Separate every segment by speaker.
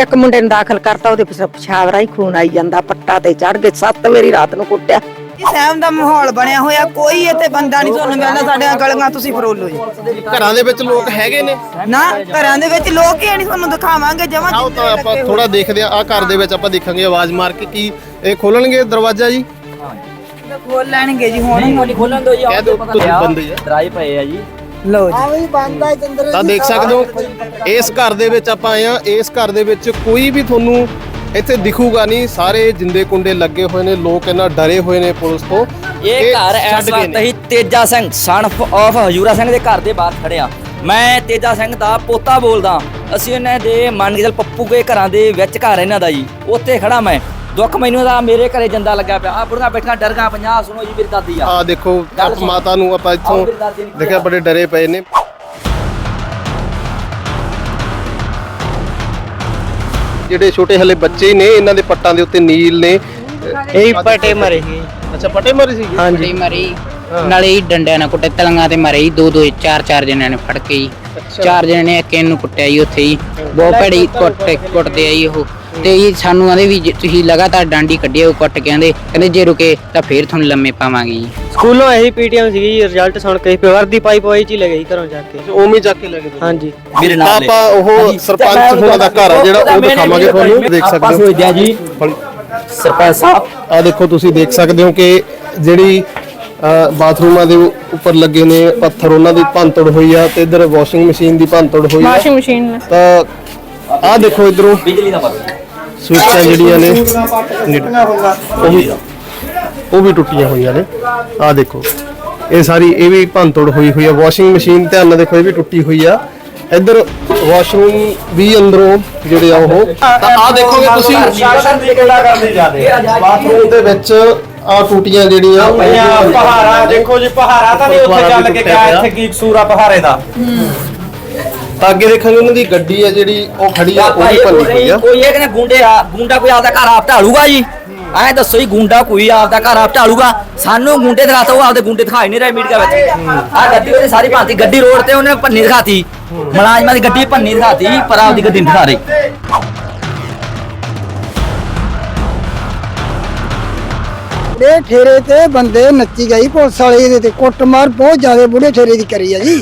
Speaker 1: ਇੱਕ ਮੁੰਡੇ ਨੂੰ ਦਾਖਲ ਕਰਤਾ ਉਹਦੇ ਪਿਛ- ਪਿਸ਼ਾਬ ਰਾਹੀਂ ਖੂਨ ਆਈ ਜਾਂਦਾ ਪੱਟਾ ਤੇ ਚੜ ਗਏ ਸੱਤ ਵਾਰੀ ਰਾਤ ਨੂੰ ਕੁੱਟਿਆ।
Speaker 2: ਸਹਿਮ ਦਾ ਮਾਹੌਲ ਬਣਿਆ ਹੋਇਆ? ਕੋਈ ਇੱਥੇ ਬੰਦਾ ਨਹੀਂ ਤੁਹਾਨੂੰ ਮਿਲਦਾ ਸਾਡੀਆਂ ਗਲੀਆਂ ਤੁਸੀਂ ਫਰੋਲੋ ਜੀ।
Speaker 3: ਘਰਾਂ ਦੇ ਵਿੱਚ ਲੋਕ ਹੈਗੇ ਨੇ?
Speaker 2: ਨਾ ਘਰਾਂ ਦੇ ਵਿੱਚ ਲੋਕ ਹੀ ਨਹੀਂ ਤੁਹਾਨੂੰ ਦਿਖਾਵਾਂਗੇ ਜਮਾਂ
Speaker 3: ਆਓ ਤਾਂ ਆਪਾਂ ਥੋੜਾ ਦੇਖਦੇ ਆ ਆ ਘਰ ਦੇ ਵਿੱਚ ਆਪਾਂ ਦੇਖਾਂਗੇ ਆਵਾਜ਼ ਮਾਰ ਕੇ ਕੀ ਇਹ ਖੋਲਣਗੇ ਦਰਵਾਜ਼ਾ ਜੀ?
Speaker 2: ਖੋਲ ਲੈਣਗੇ ਜੀ ਹੁਣ
Speaker 4: ਮੋਲੀ ਖੋਲਣ ਦੋ ਜੀ
Speaker 3: ਦਿਓ ਤੁਸੀਂ ਬੰਦੇ ਆ
Speaker 4: ਪਏ ਆ ਜੀ।
Speaker 2: ਲਓ ਜੀ।
Speaker 3: ਤਾਂ ਦੇਖ ਸਕਦੇ ਹੋ ਇਸ ਘਰ ਦੇ ਵਿੱਚ ਆਪਾਂ ਆਏ ਆ ਇਸ ਘਰ ਦੇ ਵਿੱਚ ਕੋਈ ਵੀ ਤੁਹਾਨੂੰ ਇੱਥੇ ਦਿਖੂਗਾ ਨਹੀਂ। ਸਾਰੇ ਜਿੰਦੇ ਕੁੰਡੇ ਲੱਗੇ ਹੋਏ ਨੇ ਲੋਕ ਇਹਨਾਂ ਡਰੇ ਹੋਏ ਨੇ ਪੁਲਿਸ ਤੋਂ।
Speaker 4: ਇਹ ਘਰ ਇਸ
Speaker 3: ਗਏ
Speaker 4: ਵਕਤ। ਹੀ ਤੇਜਾ ਸਿੰਘ ਸਨ ਆਫ ਹਜੂਰਾ ਸਿੰਘ ਦੇ ਘਰ ਦੇ ਬਾਹਰ ਖੜਿਆ ਮੈਂ ਤੇਜਾ ਸਿੰਘ ਦਾ ਪੋਤਾ ਬੋਲਦਾ। ਅਸੀਂ ਇਹਨਾਂ ਦੇ ਮੰਨ ਕੇ ਚੱਲ ਪੱਪੂ ਕੇ ਘਰਾਂ ਦੇ ਵਿੱਚ ਘਰ ਇਹਨਾਂ ਦਾ ਜੀ। ਉੱਥੇ ਖੜਾ ਮੈਂ। ਦੁੱਖ ਮੈਨੂੰ ਦਾ ਮੇਰੇ ਘਰੇ ਜੰਦਾ ਲੱਗਾ ਪਿਆ। ਆ ਬੁੜੀਆਂ ਬੈਠੀਆਂ ਡਰ ਗਾ ਪੰਜਾਬ ਸੁਣੋ ਜੀ ਮੇਰੀ ਦਾਦੀ ਆ।
Speaker 3: ਆ ਦੇਖੋ
Speaker 4: ਗੱਲ
Speaker 3: ਆਪ
Speaker 4: ਸੁਣ।
Speaker 3: ਮਾਤਾ ਨੂੰ ਆਪਾਂ ਇੱਥੋਂ
Speaker 4: ਆਓ ਮੇਰੀ ਦਾਦੀ ਨੂੰ
Speaker 3: ਦੇਖਿਆ ਬੜੇ ਡਰੇ ਪਏ ਨੇ। ਜਿਹੜੇ ਛੋਟੇ ਹਲੇ ਬੱਚੇ ਹੀ ਨੇ ਇਹਨਾਂ ਦੇ ਪੱਟਾਂ ਦੇ ਉੱਤੇ ਨੀਲ ਨੇ।
Speaker 5: ਇਹ ਪਟੇ ਮਰੇ ਸੀ।
Speaker 3: ਅੱਛਾ ਪੱਟੇ ਮਾਰੇ ਸੀ?
Speaker 5: ਹਾਂਜੀ ਮਰੀ। ਨਾਲੇ ਹੀ ਡੰਡਿਆਂ ਨਾਲ ਕੁੱਟੇ ਤਲੰਗਾ ਤੇ ਮਰੇ ਹੀ ਦੋ ਦੋ ਚਾਰ ਚਾਰ ਜਣਿਆਂ ਨੇ ਫੜ ਕੇ ਹੀ ਚਾਰ ਜਣੇ ਨੇ ਇੱਕ ਨੂੰ ਕੁੱਟਿਆ ਹੀ ਉੱਥੇ ਹੀ ਬਹੁਤ ਭੜੀ ਕੁੱਟ ਕੁੱਟਦੇ ਆਈ ਉਹ। ਤੇ ਇਹ ਸਾਨੂੰ ਆਂਦੇ ਵੀ ਜੇ ਤੁਸੀਂ ਲਗਾਤਾਰ ਡਾਂਡੀ ਕੱਢਿਓ ਉਹ ਕੁੱਟ ਕੇ ਆਂਦੇ ਕਹਿੰਦੇ ਜੇ ਰੁਕੇ ਤਾਂ ਫੇਰ ਤੁਹਾਨੂੰ ਲੰਮੇ ਪਾਵਾਂਗੇ ਜੀ।
Speaker 6: ਸਕੂਲੋਂ ਇਹੀ ਪੀਟੀਐਮ ਸੀਗੀ ਜੀ ਰਿਜ਼ਲਟ ਸੁਣ ਕੇ ਵਰਦੀ ਪਾਈ ਪਾਈ ਚ ਹੀ ਲੈ ਗਈ ਘਰੋਂ ਜਾ ਕੇ।
Speaker 3: ਉਵੇਂ ਚੱਕ ਕੇ ਲੈ ਗਏ
Speaker 6: ਹਾਂਜੀ।
Speaker 4: ਮੇਰੇ ਨਾਲ
Speaker 3: ਆਪਾਂ ਉਹ ਸਰਪੰਚ ਹੋਣਾ ਦਾ ਘਰ ਆ ਜਿਹੜਾ ਉਹ ਦਿਖਾਵਾਂਗੇ ਤੁਹਾਨੂੰ। ਦੇਖ ਸਕਦੇ ਹੋ।
Speaker 4: ਆ ਜੀ। ਸਰਪੰਚ ਸਾਹਿਬ।
Speaker 3: ਆ ਦੇਖੋ ਤੁਸੀਂ ਦੇਖ ਸਕਦੇ ਹੋ ਕਿ ਜਿਹੜੀ ਬਾਥਰੂਮਾਂ ਦੇ ਉੱਪਰ ਲੱਗੇ ਨੇ ਪੱਥਰ ਉਹਨਾਂ ਦੀ ਭੰਤੜ ਹੋਈ ਆ ਤੇ ਇਧਰ ਵਾਸ਼ਿੰਗ ਮਸ਼ੀਨ ਦੀ ਭੰਤੜ ਹੋਈ ਆ। Washing machine. ਤਾਂ ਆ ਦੇਖੋ ਇਧਰੋਂ।
Speaker 4: ਬਿਜਲੀ ਦਾ ਬਸ
Speaker 3: ਸਵਿੱਚਾਂ ਜਿਹੜੀਆਂ ਨੇ ਉਹ ਵੀ ਉਹ ਵੀ ਟੁੱਟੀਆਂ ਹੋਈਆਂ ਨੇ। ਆ ਦੇਖੋ। ਇਹ ਸਾਰੀ ਇਹ ਵੀ ਭੰਤੜ ਹੋਈ ਹੋਈ ਆ। ਵਾਸ਼ਿੰਗ ਮਸ਼ੀਨ ਧਿਆਨ ਨਾਲ ਦੇਖੋ ਇਹ ਵੀ ਟੁੱਟੀ ਹੋਈ ਆ। ਇੱਧਰ ਵਾਸ਼ਰੂਮ ਵੀ ਅੰਦਰੋਂ ਜਿਹੜੇ ਆ ਉਹ। ਤਾਂ ਆ ਦੇਖੋਗੇ ਤੁਸੀਂ ਬਾਥਰੂਮ ਦੇ ਵਿੱਚ ਆ ਟੂਟੀਆਂ ਜਿਹੜੀਆਂ
Speaker 7: ਪਹਾੜਾ ਦੇਖੋ ਜੀ ਪਹਾੜਾ ਤਾਂ ਨਹੀਂ ਉੱਥੇ ਚੱਲ ਕੇ ਗਿਆ ਇੱਥੇ ਕੀ ਕਸੂਰ ਆ ਪਹਾੜੇ ਦਾ?
Speaker 3: ਤਾਂ ਅੱਗੇ ਦੇਖਾਂਗੇ ਉਹਨਾਂ ਦੀ ਗੱਡੀ ਆ ਜਿਹੜੀ ਉਹ ਖੜੀ ਆ ਉਹ ਵੀ ਭੰਨੀ ਹੋਈ ਆ।
Speaker 4: ਕੋਈ ਇਹ ਕਹਿੰਦੇ ਗੁੰਡੇ ਆ ਗੁੰਡਾ ਕੋਈ ਆਪਦਾ ਘਰ ਆਪ ਢਾਲੂਗਾ ਜੀ? ਐਂ ਦੱਸੋ ਜੀ ਗੁੰਡਾ ਕੋਈ ਆਪਦਾ ਘਰ ਆਪ ਢਾਲੂਗਾ? ਸਾਨੂੰ ਗੁੰਡੇ ਦਿਖਾਤਾ ਉਹ ਆਪਦੇ ਗੁੰਡੇ ਦਿਖਾਈ ਨਹੀਂ ਰਹੇ ਮੀਡੀਆ ਵਿੱਚ। ਆ ਗੱਡੀ ਉਹਨੇ ਸਾਰੀ ਭਾਂਤੀ ਗੱਡੀ ਰੋਡ ਤੇ ਉਹਨੇ ਭੰਨੀ ਦਿਖਾਤੀ। ਮੁਲਾਜ਼ਮਾਂ ਦੀ ਗੱਡੀ ਭੰਨੀ ਦਿਖਾਤੀ ਪਰ ਆਪਦੀ ਗੱਡੀ ਨਹੀਂ ਦਿਖਾ ਰਹੀ।
Speaker 8: ਬੁੜੇ ਠੇਰੇ ਤੇ ਬੰਦੇ ਨੱਚੀ ਗਈ ਪੁਲਿਸ ਵਾਲੇ ਇਹਦੇ ਤੇ ਕੁੱਟਮਾਰ ਬਹੁਤ ਜ਼ਿਆਦਾ ਬੁੜੇ ਠੇਰੇ ਦੀ ਕਰੀ ਆ ਜੀ।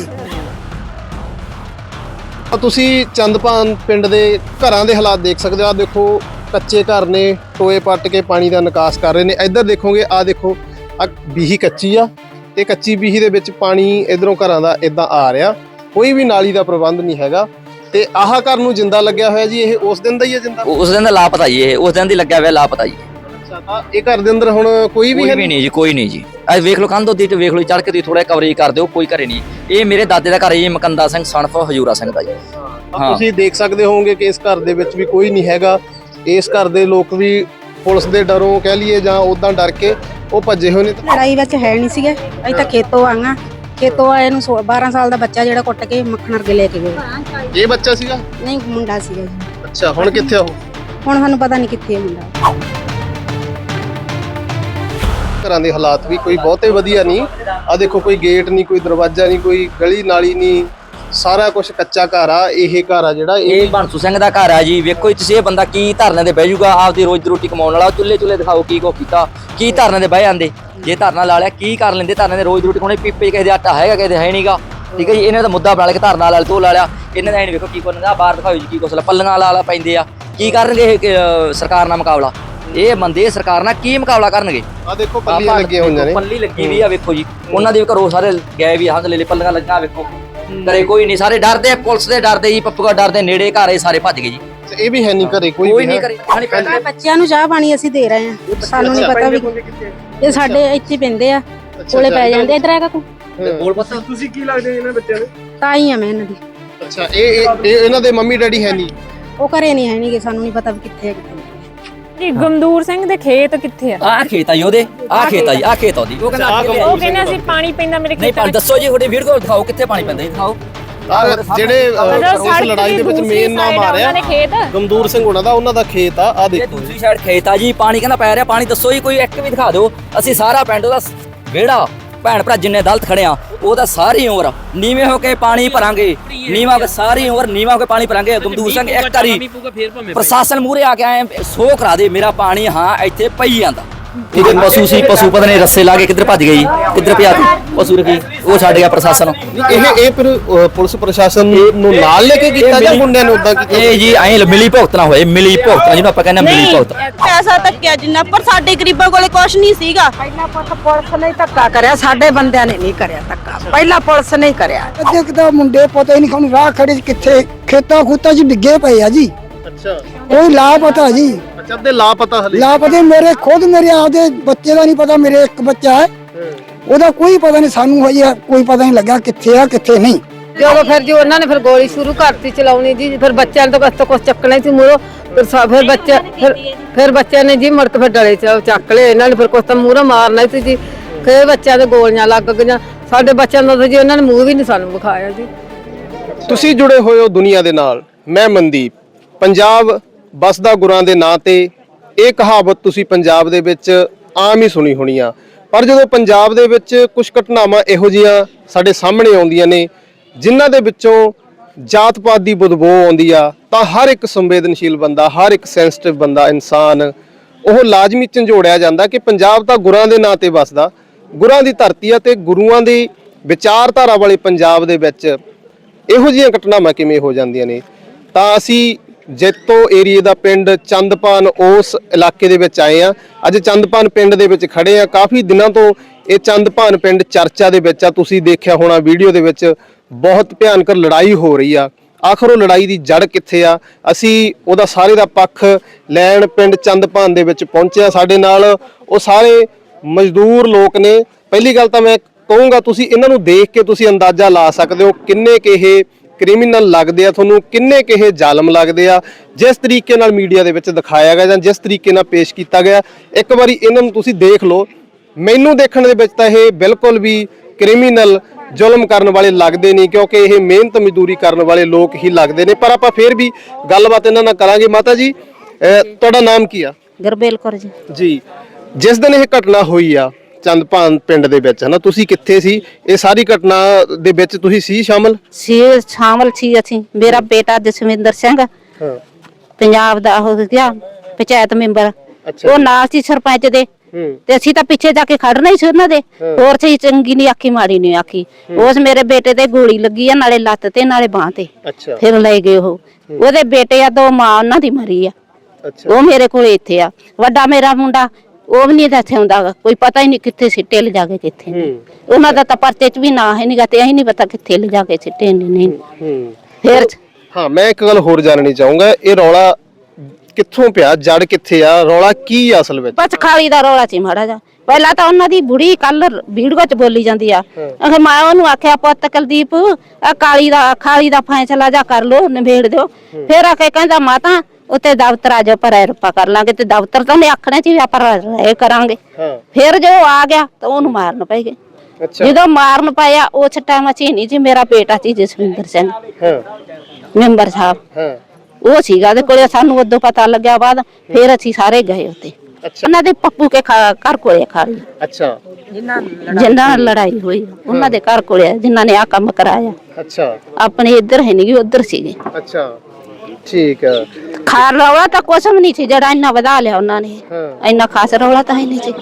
Speaker 3: ਆ ਤੁਸੀਂ ਚੰਦਪਾਨ ਪਿੰਡ ਦੇ ਘਰਾਂ ਦੇ ਹਾਲਾਤ ਦੇਖ ਸਕਦੇ ਹੋ। ਆ ਦੇਖੋ ਕੱਚੇ ਘਰ ਨੇ ਟੋਏ ਪੱਟ ਕੇ ਪਾਣੀ ਦਾ ਨਿਕਾਸ ਕਰ ਰਹੇ ਨੇ। ਇੱਧਰ ਦੇਖੋਗੇ ਆ ਦੇਖੋ ਆ ਬੀਹੀ ਕੱਚੀ ਆ। ਤੇ ਕੱਚੀ ਬੀਹੀ ਦੇ ਵਿੱਚ ਪਾਣੀ ਇਧਰੋਂ ਘਰਾਂ ਦਾ ਇਦਾਂ ਆ ਰਿਹਾ। ਕੋਈ ਵੀ ਨਾਲੀ ਦਾ ਪ੍ਰਬੰਧ ਨਹੀਂ ਹੈਗਾ। ਤੇ ਆਹ ਘਰ ਨੂੰ ਜਿੰਦਾ ਲੱਗਿਆ ਹੋਇਆ ਜੀ ਇਹ ਉਸ ਦਿਨ ਦਾ ਹੀ ਹੈ ਜਿੰਦਾ?
Speaker 4: ਉਸ ਦਿਨ ਦਾ ਲਾਪਤਾ ਜੀ ਇਹ ਉਸ ਦਿਨ ਦੀ ਲੱਗਿਆ ਹੋਇਆ ਲਾਪਤਾ ਜੀ।
Speaker 3: ਅੱਛਾ ਤਾਂ ਇਹ ਘਰ ਦੇ ਅੰਦਰ ਹੁਣ ਕੋਈ ਵੀ
Speaker 4: ਕੋਈ
Speaker 3: ਹੈ
Speaker 4: ਵੀ ਨਹੀਂ? ਜੀ ਕੋਈ ਨਹੀਂ ਜੀ। ਅੱਜ ਵੇਖ ਲਓ ਕੰਧ ਉੱਤੇ ਤੇ ਵੇਖ ਲਓ ਚੜ ਕੇ ਤੁਸੀਂ ਥੋੜਾ ਕਵਰੇਜ ਕਰ ਦਿਓ ਕੋਈ ਘਰੇ ਨਹੀਂ। ਇਹ ਮੇਰੇ ਦਾਦੇ ਦਾ ਘਰ ਹੈ ਜੀ ਮਕੰਦਾ ਸਿੰਘ ਸਨਫ ਹਜੂਰਾ ਸਿੰਘ ਦਾ ਜੀ।
Speaker 3: ਤਾਂ
Speaker 4: ਹਾਂ।
Speaker 3: ਤੁਸੀਂ ਦੇਖ ਸਕਦੇ ਹੋਵੋਗੇ ਕਿ ਇਸ ਘਰ ਦੇ ਵਿੱਚ ਵੀ ਕੋਈ ਨਹੀਂ ਹੈਗਾ। ਇਸ ਘਰ ਦੇ ਲੋਕ ਵੀ ਪੁਲਿਸ ਦੇ ਡਰੋਂ ਕਹਿ ਲਈਏ ਜਾਂ ਉਦਾਂ ਡਰ ਕੇ ਉਹ ਭੱਜੇ ਹੋਏ ਨੇ
Speaker 9: ਲੜਾਈ ਵਿੱਚ ਹੈ ਨਹੀਂ ਸੀਗੇ। ਅਸੀਂ ਤਾਂ ਖੇਤੋਂ ਆਂਗਾ ਖੇਤੋਂ ਆਏ ਨੂੰ 12 ਸਾਲ ਦਾ ਬੱਚਾ ਜਿਹੜਾ ਕੁੱਟ ਕੇ ਮੱਖਣ ਵਰਗੇ ਲੈ ਕੇ ਗਏ।
Speaker 3: ਇਹ ਬੱਚਾ ਸੀਗਾ?
Speaker 9: ਨਹੀਂ ਮੁੰਡਾ ਸੀਗਾ ਜੀ।
Speaker 3: ਅੱਛਾ ਹੁਣ ਕਿੱਥੇ ਆ ਉਹ?
Speaker 9: ਹੁਣ ਸਾਨੂੰ ਪਤਾ ਨਹੀਂ ਕਿੱਥੇ ਹੈ ਮੁੰਡਾ।
Speaker 3: ਘਰਾਂ ਦੇ ਹਾਲਾਤ ਵੀ ਕੋਈ ਬਹੁਤੇ ਵਧੀਆ ਨਹੀਂ। ਆ ਦੇਖੋ, ਕੋਈ ਗੇਟ ਨਹੀਂ, ਕੋਈ ਦਰਵਾਜ਼ਾ ਨਹੀਂ, ਕੋਈ ਗਲੀ ਨਾਲੀ ਨਹੀਂ। ਸਾਰਾ ਕੁਝ ਕੱਚਾ ਘਰ ਆ, ਇਹ ਘਰ ਆ ਜਿਹੜਾ, ਇਹ
Speaker 4: ਬੰਸੂ ਸਿੰਘ ਦਾ ਘਰ ਆ ਜੀ। ਵੇਖੋ ਤੁਸੀਂ ਇਹ ਬੰਦਾ ਕੀ ਧਰਨੇ ਤੇ ਬਹਿ ਜਾਊਗਾ, ਆਪਦੀ ਰੋਜ਼ ਦੀ ਰੋਟੀ ਕਮਾਉਣ ਵਾਲਾ, ਚੁੱਲ੍ਹੇ ਚੁੱਲ੍ਹੇ ਦਿਖਾਓ ਕੀ ਕੋ ਕੀਤਾ, ਕੀ ਧਰਨੇ ਤੇ ਬਹਿ ਜਾਂਦੇ। ਜੇ ਧਰਨਾ ਲਾ ਲਿਆ, ਕੀ ਕਰ ਲੈਂਦੇ ਧਰਨੇ ਤੇ? ਰੋਜ਼ ਦੀ ਰੋਟੀ ਖਾਣੇ ਪੀਪੇ 'ਚ ਕਿਸੇ ਦੇ ਆਟਾ ਹੈਗਾ, ਕਿਸੇ ਦੇ ਹੈ ਨਹੀਂਗਾ। ਠੀਕ ਹੈ ਜੀ, ਇਹਨਾਂ ਦਾ ਮੁੱਦਾ ਬਣਾ ਕੇ ਧਰਨਾ ਲਾ ਲਿਆ, ਤੋ ਲਾ ਲਿਆ। ਇਹਨਾਂ ਦਾ ਇਹ ਵੇਖੋ ਕੀ ਕੋਨ ਬਾਹਰ ਦਿਖਾਓ ਜੀ ਕੀ ਕੁਛ ਪੱਲੀਆਂ ਲਾ ਲਾ ਪੈਂਦੇ ਆ। ਕੀ ਕਰਨਗੇ ਇਹ ਸਰਕਾਰ ਨਾਲ ਮੁਕਾਬਲਾ? ਇਹ ਬੰਦੇ ਸਰਕਾਰ ਨਾਲ ਕੀ ਮੁਕਾਬਲਾ ਕਰਨਗੇ?
Speaker 3: ਆ ਦੇਖੋ ਪੱਲੀਆਂ
Speaker 4: ਆਪਾਂ
Speaker 3: ਲੱਗੀਆਂ ਹੋਈਆਂ ਨੇ।
Speaker 4: ਪੱਲੀ ਲੱਗੀ ਵੀ ਆ ਵੇਖੋ ਜੀ। ਉਹਨਾਂ ਦੇ ਵੀ ਘਰੋਂ ਸਾਰੇ ਗਏ ਵੀ ਹੰਦ ਲੈ ਲੈ ਪੱਲੀਆਂ ਲੱਗੀਆਂ ਵੇਖੋ। ਘਰੇ ਕੋਈ ਨਹੀਂ ਸਾਰੇ ਡਰਦੇ ਆ, ਪੁਲਿਸ ਦੇ ਡਰਦੇ ਜੀ ਪੱਪੂਗਾ ਡਰਦੇ ਨੇੜੇ ਘਰ ਇਹ ਸਾਰੇ ਭੱਜ ਗਏ ਜੀ।
Speaker 3: ਤੇ ਇਹ ਵੀ ਹੈ ਨਹੀਂ ਘਰੇ ਕੋਈ
Speaker 4: ਕੋਈ
Speaker 3: ਵੀ
Speaker 4: ਨਹੀਂ
Speaker 3: ਹੈ।
Speaker 4: ਕਰੇ ਖਾਣੀ ਪੈਂਦੀ
Speaker 9: ਬੱਚਿਆਂ ਨੂੰ ਚਾਹ ਪਾਣੀ ਅਸੀਂ ਦੇ ਰਹੇ ਹਾਂ। ਸਾਨੂੰ ਨਹੀਂ ਪਤਾ ਵੀ ਇਹ ਸਾਡੇ ਇੱਥੇ ਪੈਂਦੇ ਆ ਕੋਲੇ ਪੈ ਜਾਂਦੇ ਇਧਰ ਆ ਕਾਕੂ।
Speaker 4: ਬੋਲ ਪਤਾ?
Speaker 3: ਤੁਸੀਂ ਕੀ ਲੱਗਦੇ ਇਹਨਾਂ ਬੱਚਿਆਂ ਦੇ
Speaker 9: ਤਾਂ ਹੀ ਆ ਮੈਂ ਇਹਨਾਂ ਦੀ।
Speaker 3: ਅੱਛਾ ਇਹ ਇਹ- ਇਹ ਇਹਨਾਂ ਦੇ ਮੰਮੀ ਡੈਡੀ ਹੈ ਨਹੀਂ?
Speaker 9: ਉਹ ਘਰੇ ਨਹੀਂ ਹੈ ਨਹੀਂਗੇ ਸਾਨੂੰ ਨਹੀਂ ਪਤਾ ਵੀ ਕਿੱਥੇ ਆ ਕਿੱਥੇ
Speaker 10: ਜੀ ਗਮਦੂਰ ਸਿੰਘ ਦੇ ਖੇਤ ਕਿੱਥੇ ਆ?
Speaker 4: ਆਹ ਖੇਤ ਆ ਜੀ ਉਹਦੇ ਆਹ ਖੇਤ ਆ ਜੀ ਆਹ ਖੇਤ ਆ ਉਹਦੀ। ਉਹ ਕਹਿੰਦਾ ਅੱਗੇ
Speaker 10: ਉਹ ਕਹਿੰਦੇ ਅਸੀਂ ਪਾਣੀ ਪੈਂਦਾ ਮੇਰੇ
Speaker 4: ਨਹੀਂ
Speaker 10: ਖੇਤਾਂ
Speaker 4: ਪਰ ਦੱਸੋ ਜੀ ਤੁਹਾਡੀ ਵੀਡੀਓ ਦਿਖਾਓ ਕਿੱਥੇ ਪਾਣੀ ਪੈਂਦਾ ਜੀ ਦਿਖਾਓ।
Speaker 3: ਆਹ ਜਿਹੜੇ ਅਹ,
Speaker 10: ਮਤਲਬ
Speaker 3: ਇਸ
Speaker 10: ਸੜਕ
Speaker 3: ਲੜਾਈ ਦੇ ਵਿੱਚ
Speaker 10: ਦੂਸਰੀ
Speaker 3: ਮੇਨ ਨਾਮ
Speaker 10: side
Speaker 3: ਆ
Speaker 10: ਉਹਨਾਂ ਦੇ
Speaker 3: ਰਿਹਾ
Speaker 10: ਖੇਤ।
Speaker 3: ਗਮਦੂਰ ਸਿੰਘ ਉਹਨਾਂ ਦਾ ਉਹਨਾਂ ਦਾ ਖੇਤ ਆ ਆ
Speaker 4: ਇਹ
Speaker 3: ਦੇਖੋ।
Speaker 4: ਦੂਸਰੀ ਸਾਈਡ ਖੇਤ ਆ ਜੀ ਪਾਣੀ ਕਹਿੰਦਾ ਪੈ ਰਿਹਾ ਪਾਣੀ ਦੱਸੋ ਜੀ ਕੋਈ ਇੱਕ ਵੀ ਦਿਖਾ ਦਿਓ। ਅਸੀਂ ਸਾਰਾ ਪਿੰਡ ਉਹਦਾ ਵਿਹੜਾ ਭੈਣ ਭਰਾ ਜਿੰਨੇ ਦਲਤ ਖੜੇ ਆ ਉਹ ਤਾਂ ਸਾਰੀ ਉਮਰ ਨੀਵੇਂ ਹੋ ਕੇ ਪਾਣੀ ਭਰਾਂਗੇ। ਨੀਵਾਂ ਕੇ ਸਾਰੀ ਉਮਰ ਨੀਵਾਂ ਹੋ ਕੇ ਪਾਣੀ ਭਰਾਂਗੇ। ਗਮਦੂਰ ਸਿੰਘ ਇੱਕ ਵਾਰੀ ਪ੍ਰਸ਼ਾਸਨ ਮੂਰੇ ਆ ਕੇ ਆਏ ਸੋ ਕਰਾ ਦੇ ਮੇਰਾ ਪਾਣੀ ਹਾਂ ਇੱਥੇ ਪਈ ਜਾਂਦਾ। ਇਹਦੇ ਪਸ਼ੂ ਸੀ ਪਸ਼ੂ ਪਤਾ ਨਹੀਂ ਰੱਸੇ ਲਾ ਕੇ ਕਿੱਧਰ ਭੱਜ ਗਈ ਕਿੱਧਰ ਪਿਆ ਤੀ ਪਸ਼ੂ ਰਖੀ ਉਹ ਛੱਡ ਗਿਆ ਪ੍ਰਸ਼ਾਸਨ।
Speaker 3: ਇਹ ਇਹ ਫਿਰ ਪੁਲਿਸ ਪ੍ਰਸ਼ਾਸਨ ਨੂੰ ਨਾਲ ਲੈ ਕੇ ਕੀਤਾ ਜਾਂ ਮੁੰਡਿਆਂ ਨੇ ਉਦਾਂ ਕੀਤਾ?
Speaker 4: ਇਹ ਜੀ ਐਂ ਮਿਲੀ ਭੁਗਤ ਨਾ ਹੋਏ ਮਿਲੀ ਭੁਗਤ ਜਿਹਨੂੰ ਆਪਾਂ ਕਹਿੰਦੇ ਆ ਮਿਲੀ ਭੁਗਤ।
Speaker 9: ਪੈਸਾ ਤੱਕਿਆ ਜਿੰਨਾ ਪਰ ਸਾਡੇ ਗਰੀਬਾਂ ਕੋਲੇ ਕੁਝ ਨਹੀਂ ਸੀਗਾ।
Speaker 1: ਪਹਿਲਾਂ ਪੁੱਤ ਪੁਲਿਸ ਨੇ ਧੱਕਾ ਕਰਿਆ ਸਾਡੇ ਬੰਦਿਆਂ ਨੇ ਨਹੀਂ ਕਰਿਆ ਧੱਕਾ। ਪਹਿਲਾਂ ਪੁਲਿਸ ਨੇ ਹੀ ਕਰਿਆ।
Speaker 8: ਅੱਧੇ ਕੁ ਤਾਂ ਮੁੰਡੇ ਪਤਾ ਹੀ ਨਹੀਂ ਖਾਣ ਰਾਹ ਖੜੇ ਸੀ ਕਿੱਥੇ ਖੇਤਾਂ ਖੂਤਾਂ 'ਚ ਡਿੱਗੇ ਪਏ ਆ ਜੀ।
Speaker 3: ਅੱਛਾ।
Speaker 8: ਕੋਈ ਲਾ ਪਤਾ ਜੀ।
Speaker 3: ਅੱਛਾ ਤੇ ਲਾਪਤਾ ਹਲੇ।
Speaker 8: ਲਾ ਪਤਾ ਮੇਰੇ ਖੁਦ ਮੇਰੇ ਆਪਦੇ ਬੱਚੇ ਦਾ ਨਹੀਂ ਪਤਾ ਮੇਰੇ ਇੱਕ ਬੱਚਾ ਹੈ। ਉਹਦਾ ਕੋਈ ਪਤਾ ਨਹੀਂ ਸਾਨੂੰ ਹਜੇ ਕੋਈ ਪਤਾ ਨਹੀਂ ਲੱਗਾ ਕਿੱਥੇ ਆ ਕਿੱਥੇ ਨਹੀਂ।
Speaker 11: ਜਦੋਂ ਫਿਰ ਜੀ ਉਹਨਾਂ ਨੇ ਫਿਰ ਗੋਲੀ ਸ਼ੁਰੂ ਕਰਤੀ ਚਲਾਉਣੀ ਜੀ ਫਿਰ ਬੱਚਿਆਂ ਨੂੰ ਤਾਂ ਕੁਛ ਤੋਂ ਕੁਛ ਚੱਕਣਾ ਸੀ ਮੂਰੋ ਫਿਰ ਸਾ- ਫਿਰ ਬੱਚੇ ਫਿਰ ਫਿਰ ਬੱਚਿਆਂ ਨੇ ਜੀ ਮੁੜ ਕੇ ਫਿਰ ਡਲੇ ਚ ਚੱਕ ਲਏ ਇਹਨਾਂ ਨੇ ਫਿਰ ਕੁਛ ਤਾਂ ਮੂਹਰੋਂ ਮਾਰਨਾ ਸੀ ਜੀ। ਕਈ ਬੱਚਿਆਂ ਦੇ ਗੋਲੀਆਂ ਲੱਗ ਗਈਆਂ। ਸਾਡੇ ਬੱਚਿਆਂ ਨੂੰ ਤਾਂ ਜੀ ਉਹਨਾਂ ਨੇ ਮੂੰਹ ਵੀ ਨਹੀਂ ਸਾਨੂੰ ਵਿਖਾਇਆ ਜੀ।
Speaker 3: ਤੁਸੀਂ ਜੁੜੇ ਹੋਏ ਹੋ ਦੁਨੀਆ ਦੇ ਨਾਲ। ਮੈਂ ਮਨਦੀਪ ਪੰਜਾਬ ਬਸਦਾ ਗੁਰਾਂ ਦੇ ਨਾਂ ਤੇ ਇਹ ਕਹਾਵਤ ਤੁਸੀਂ ਪੰਜਾਬ ਦੇ ਵਿੱਚ ਆਮ ਹੀ ਸੁਣੀ ਹੋਣੀ ਆ। ਪਰ ਜਦੋਂ ਪੰਜਾਬ ਦੇ ਵਿੱਚ ਕੁਝ ਘਟਨਾਵਾਂ ਇਹੋ ਜੀਆਂ ਸਾਡੇ ਸਾਹਮਣੇ ਆਉਂਦੀਆਂ ਨੇ, ਜਿਨ੍ਹਾਂ ਦੇ ਵਿੱਚੋਂ ਜਾਤ ਪਾਤ ਦੀ ਬਦਬੂ ਆਉਂਦੀ ਆ, ਤਾਂ ਹਰ ਇੱਕ ਸੰਵੇਦਨਸ਼ੀਲ ਬੰਦਾ, ਹਰ ਇੱਕ ਸੈਂਸਿਟਿਵ ਬੰਦਾ, ਇਨਸਾਨ, ਉਹ ਲਾਜ਼ਮੀ ਝੰਜੋੜਿਆ ਜਾਂਦਾ ਕਿ ਪੰਜਾਬ ਤਾਂ ਗੁਰਾਂ ਦੇ ਨਾਂ ਤੇ ਵਸਦਾ। ਗੁਰਾਂ ਦੀ ਧਰਤੀ ਆ ਤੇ ਗੁਰੂਆਂ ਦੀ ਵਿਚਾਰਧਾਰਾ ਵਾਲੇ ਪੰਜਾਬ ਦੇ ਵਿੱਚ ਇਹੋ ਜਿਹੀਆਂ ਘਟਨਾਵਾਂ ਕਿਵੇਂ ਹੋ ਜਾਂਦੀਆਂ ਨੇ? ਤਾਂ ਅਸੀਂ ਜੈਤੋ ਏਰੀਏ ਦਾ ਪਿੰਡ ਚੰਦਪਾਨ ਉਸ ਇਲਾਕੇ ਦੇ ਵਿੱਚ ਆਏ ਆ ਅੱਜ ਚੰਦਪਾਨ ਪਿੰਡ ਦੇ ਵਿੱਚ ਖੜੇ ਆ ਕਾਫੀ ਦਿਨਾਂ ਤੋਂ ਇਹ ਚੰਦਪਾਨ ਪਿੰਡ ਚਰਚਾ ਦੇ ਵਿੱਚ ਆ। ਤੁਸੀਂ ਦੇਖਿਆ ਹੋਣਾ ਵੀਡੀਓ ਦੇ ਵਿੱਚ ਬਹੁਤ ਭਿਆਨਕ ਲੜਾਈ ਹੋ ਰਹੀ ਆ। ਆਖਰ ਉਹ ਲੜਾਈ ਦੀ ਜੜ ਕਿੱਥੇ ਆ? ਅਸੀਂ ਉਹਦਾ ਸਾਰੇ ਦਾ ਪੱਖ ਲੈਣ ਪਿੰਡ ਚੰਦਪਾਨ ਦੇ ਵਿੱਚ ਪਹੁੰਚਿਆ ਸਾਡੇ ਨਾਲ ਉਹ ਸਾਰੇ ਮਜ਼ਦੂਰ ਲੋਕ ਨੇ। ਪਹਿਲੀ ਗੱਲ ਤਾਂ ਮੈਂ ਕਹੂੰਗਾ, ਤੁਸੀਂ ਇਹਨਾਂ ਨੂੰ ਦੇਖ ਕੇ ਤੁਸੀਂ ਅੰਦਾਜ਼ਾ ਲਾ ਸਕਦੇ ਹੋ ਕਿੰਨੇ ਕਿ ਇਹ ਕ੍ਰਿਮੀਨਲ ਲੱਗਦੇ ਆ ਤੁਹਾਨੂੰ ਕਿੰਨੇ ਕਿ ਇਹ ਜ਼ਾਲਮ ਲੱਗਦੇ ਆ ਜਿਸ ਤਰੀਕੇ ਨਾਲ ਮੀਡੀਆ ਦੇ ਵਿੱਚ ਦਿਖਾਇਆ ਗਿਆ ਜਾਂ ਜਿਸ ਤਰੀਕੇ ਨਾਲ ਪੇਸ਼ ਕੀਤਾ ਗਿਆ ਇੱਕ ਵਾਰੀ ਇਹਨਾਂ ਨੂੰ ਤੁਸੀਂ ਦੇਖ ਲਓ। ਮੈਨੂੰ ਦੇਖਣ ਦੇ ਵਿੱਚ ਤਾਂ ਇਹ ਬਿਲਕੁਲ ਵੀ ਕ੍ਰਿਮੀਨਲ ਜ਼ੁਲਮ ਕਰਨ ਵਾਲੇ ਲੱਗਦੇ ਨਹੀਂ ਕਿਉਂਕਿ ਇਹ ਮਿਹਨਤ ਮਜ਼ਦੂਰੀ ਕਰਨ ਵਾਲੇ ਲੋਕ ਹੀ ਲੱਗਦੇ ਨੇ। ਪਰ ਆਪਾਂ ਫੇਰ ਵੀ ਗੱਲਬਾਤ ਇਹਨਾਂ ਨਾਲ ਕਰਾਂਗੇ। ਮਾਤਾ ਜੀ ਤੁਹਾਡਾ ਨਾਮ ਕੀ ਆ?
Speaker 9: ਗਰਬੇਲ ਕੌਰ ਜੀ।
Speaker 3: ਜੀ ਜਿਸ ਦਿਨ ਇਹ ਘਟਨਾ ਹੋਈ ਆ ਚੰਦਪਾਨ ਪਿੰਡ ਦੇ ਵਿੱਚ ਹਨਾ? ਤੁਸੀਂ ਕਿੱਥੇ ਸੀ? ਇਹ ਸਾਰੀ ਘਟਨਾ ਦੇ ਵਿੱਚ ਤੁਸੀਂ ਸੀ ਸ਼ਾਮਲ?
Speaker 9: ਸੀ ਸ਼ਾਮਲ ਸੀ ਅਸੀਂ। ਮੇਰਾ ਬੇਟਾ ਜਸਵਿੰਦਰ ਸਿੰਘ।
Speaker 3: ਹਾਂ।
Speaker 9: ਪੰਜਾਬ ਦਾ ਹੋ ਗਿਆ ਪੰਚਾਇਤ ਮੈਂਬਰ। ਉਹ ਨਾਲ ਸੀ ਸਰਪੰਚ ਦੇ। ਤੇ ਅਸੀਂ ਤਾਂ ਪਿੱਛੇ ਜਾ ਕੇ ਖੜਨਾ ਹੀ ਸੀ ਉਹਨਾਂ ਦੇ। ਹੋਰ ਸਹੀ ਚੰਗੀ ਨਹੀਂ ਆਖੀ ਮਾੜੀ ਨਹੀਂ ਆਖੀ। ਉਸ ਮੇਰੇ ਬੇਟੇ ਤੇ ਗੋਲੀ ਲੱਗੀ ਆ ਨਾਲੇ ਲੱਤ ਤੇ ਨਾਲੇ ਬਾਹ ਤੇ। ਫਿਰ ਲੈ ਗਏ ਉਹ। ਉਹਦੇ ਬੇਟੇ ਆ ਦੋ ਮਾਂ ਉਹਨਾਂ ਦੀ ਮਰੀ ਆ। ਉਹ ਮੇਰੇ ਕੋਲ ਇੱਥੇ ਆ। ਵੱਡਾ ਮੇਰਾ ਮੁੰਡਾ ਉਹ ਵੀ ਨਹੀਂ ਇੱਥੇ ਹੁੰਦਾ। ਕੋਈ ਪਤਾ ਹੀ ਨਹੀਂ ਕਿੱਥੇ ਸਿੱਟੇ ਲਿਜਾ ਕੇ ਕਿੱਥੇ ਨਹੀਂ ਉਹਨਾਂ ਦਾ ਤਾਂ ਪਰਚੇ 'ਚ ਵੀ ਨਾਂ ਹੈ ਨਹੀਂਗਾ ਤੇ ਅਸੀਂ ਨਹੀਂ ਪਤਾ ਕਿੱਥੇ ਲਿਜਾ ਕੇ ਸਿੱਟੇ ਨੇ ਨਹੀਂ।
Speaker 3: ਹੂੰ
Speaker 9: ਫਿਰ
Speaker 3: ਹਾਂ ਮੈਂ ਇੱਕ ਗੱਲ ਹੋਰ ਜਾਣਨੀ ਚਾਹੂੰਗਾ। ਇਹ ਰੌਲਾ ਕਿੱਥੋਂ ਪਿਆ? ਜੜ ਕਿੱਥੇ ਆ? ਰੌਲਾ ਕੀ ਆ ਅਸਲ ਵਿੱਚ?
Speaker 9: ਬਸ ਖਾਲੀ ਦਾ ਰੌਲਾ ਸੀ ਮਾੜਾ ਜਾ ਪਹਿਲਾਂ ਤਾਂ ਉਹਨਾਂ ਦੀ ਬੁੜੀ ਕੱਲ ਵੀਡੀਓ 'ਚ ਬੋਲੀ ਜਾਂਦੀ ਆ। ਅਖੇ ਮੈਂ ਉਹਨੂੰ ਆਖਿਆ ਪੁੱਤ ਕੁਲਦੀਪ ਆ ਕਾਲੀ ਦਾ ਖਾਲੀ ਦਾ ਫੈਸਲਾ ਜਾ ਕਰ ਲੋ ਨਿਬੇੜ ਦਿਓ। ਫਿਰ ਆ ਕੇ ਕਹਿੰਦਾ ਮਾਤਾ ਉੱਤੇ ਦਫ਼ਤਰ ਆ ਜਾ ਪਰ ਰੁਪਾ ਕਰ ਲਾਂਗੇ ਤੇ ਦਫ਼ਤਰ ਤਾਂ ਉਹਨੇ ਆਖਣਾ ਸੀ ਵੀ ਆਪਾਂ ਇਹ ਕਰਾਂਗੇ।
Speaker 3: ਹਾਂ।
Speaker 9: ਫਿਰ ਜੋ ਆ ਗਿਆ ਤਾਂ ਉਹਨੂੰ ਮਾਰਨ ਪੈ ਗਏ।
Speaker 3: ਅੱਛਾ।
Speaker 9: ਜਦੋਂ ਮਾਰਨ ਪਾਇਆ ਉਸ ਟਾਈਮ ਅਸੀਂ ਨਹੀਂ ਜੀ ਮੇਰਾ ਬੇਟਾ ਸੀ ਜਸਵਿੰਦਰ ਸਿੰਘ।
Speaker 3: ਹਾਂ।
Speaker 9: ਮੈਂਬਰ ਸਾਹਿਬ।
Speaker 3: ਹਾਂ।
Speaker 9: ਉਹ ਸੀਗਾ ਦੇ ਕੋਲੇ ਸਾਨੂੰ ਉਦੋਂ ਪਤਾ ਲੱਗਿਆ ਬਾਅਦ ਫਿਰ ਅਸੀਂ ਸਾਰੇ ਗਏ ਉੱਤੇ
Speaker 3: ਅੱਛਾ।
Speaker 9: ਉਹਨਾਂ ਦੇ ਪੱਪੂ ਕੇ ਖਾ- ਘਰ ਕੋਲੇ ਖਾਲੀ
Speaker 3: ਅੱਛਾ।
Speaker 9: ਜਿਨ੍ਹਾਂ ਨਾਲ ਲੜਾਈ ਹੋਈ। ਉਹਨਾਂ ਦੇ ਘਰ ਕੋਲੇ ਆ, ਜਿਨ੍ਹਾਂ ਨੇ ਆ ਕੰਮ ਕਰਾਇਆ।
Speaker 3: ਅੱਛਾ।
Speaker 9: ਆਪਣੇ ਇੱਧਰ ਹੈ ਨਹੀਂ ਉਧਰ ਸੀਗੇ।
Speaker 3: ਅੱਛਾ। ਠੀਕ ਹੈ
Speaker 9: ਖਾਰ ਰੌਲਾ ਤਾਂ ਕੁਛ ਵੀ ਨਹੀਂ ਸੀ ਜਿਹੜਾ ਇੰਨਾ ਵਧਾ ਲਿਆ ਉਹਨਾਂ ਨੇ।
Speaker 3: ਹਾਂ।
Speaker 9: ਇੰਨਾ ਖਾਸ ਰੌਲਾ ਤਾਂ ਹੈ ਨਹੀਂ ਸੀ।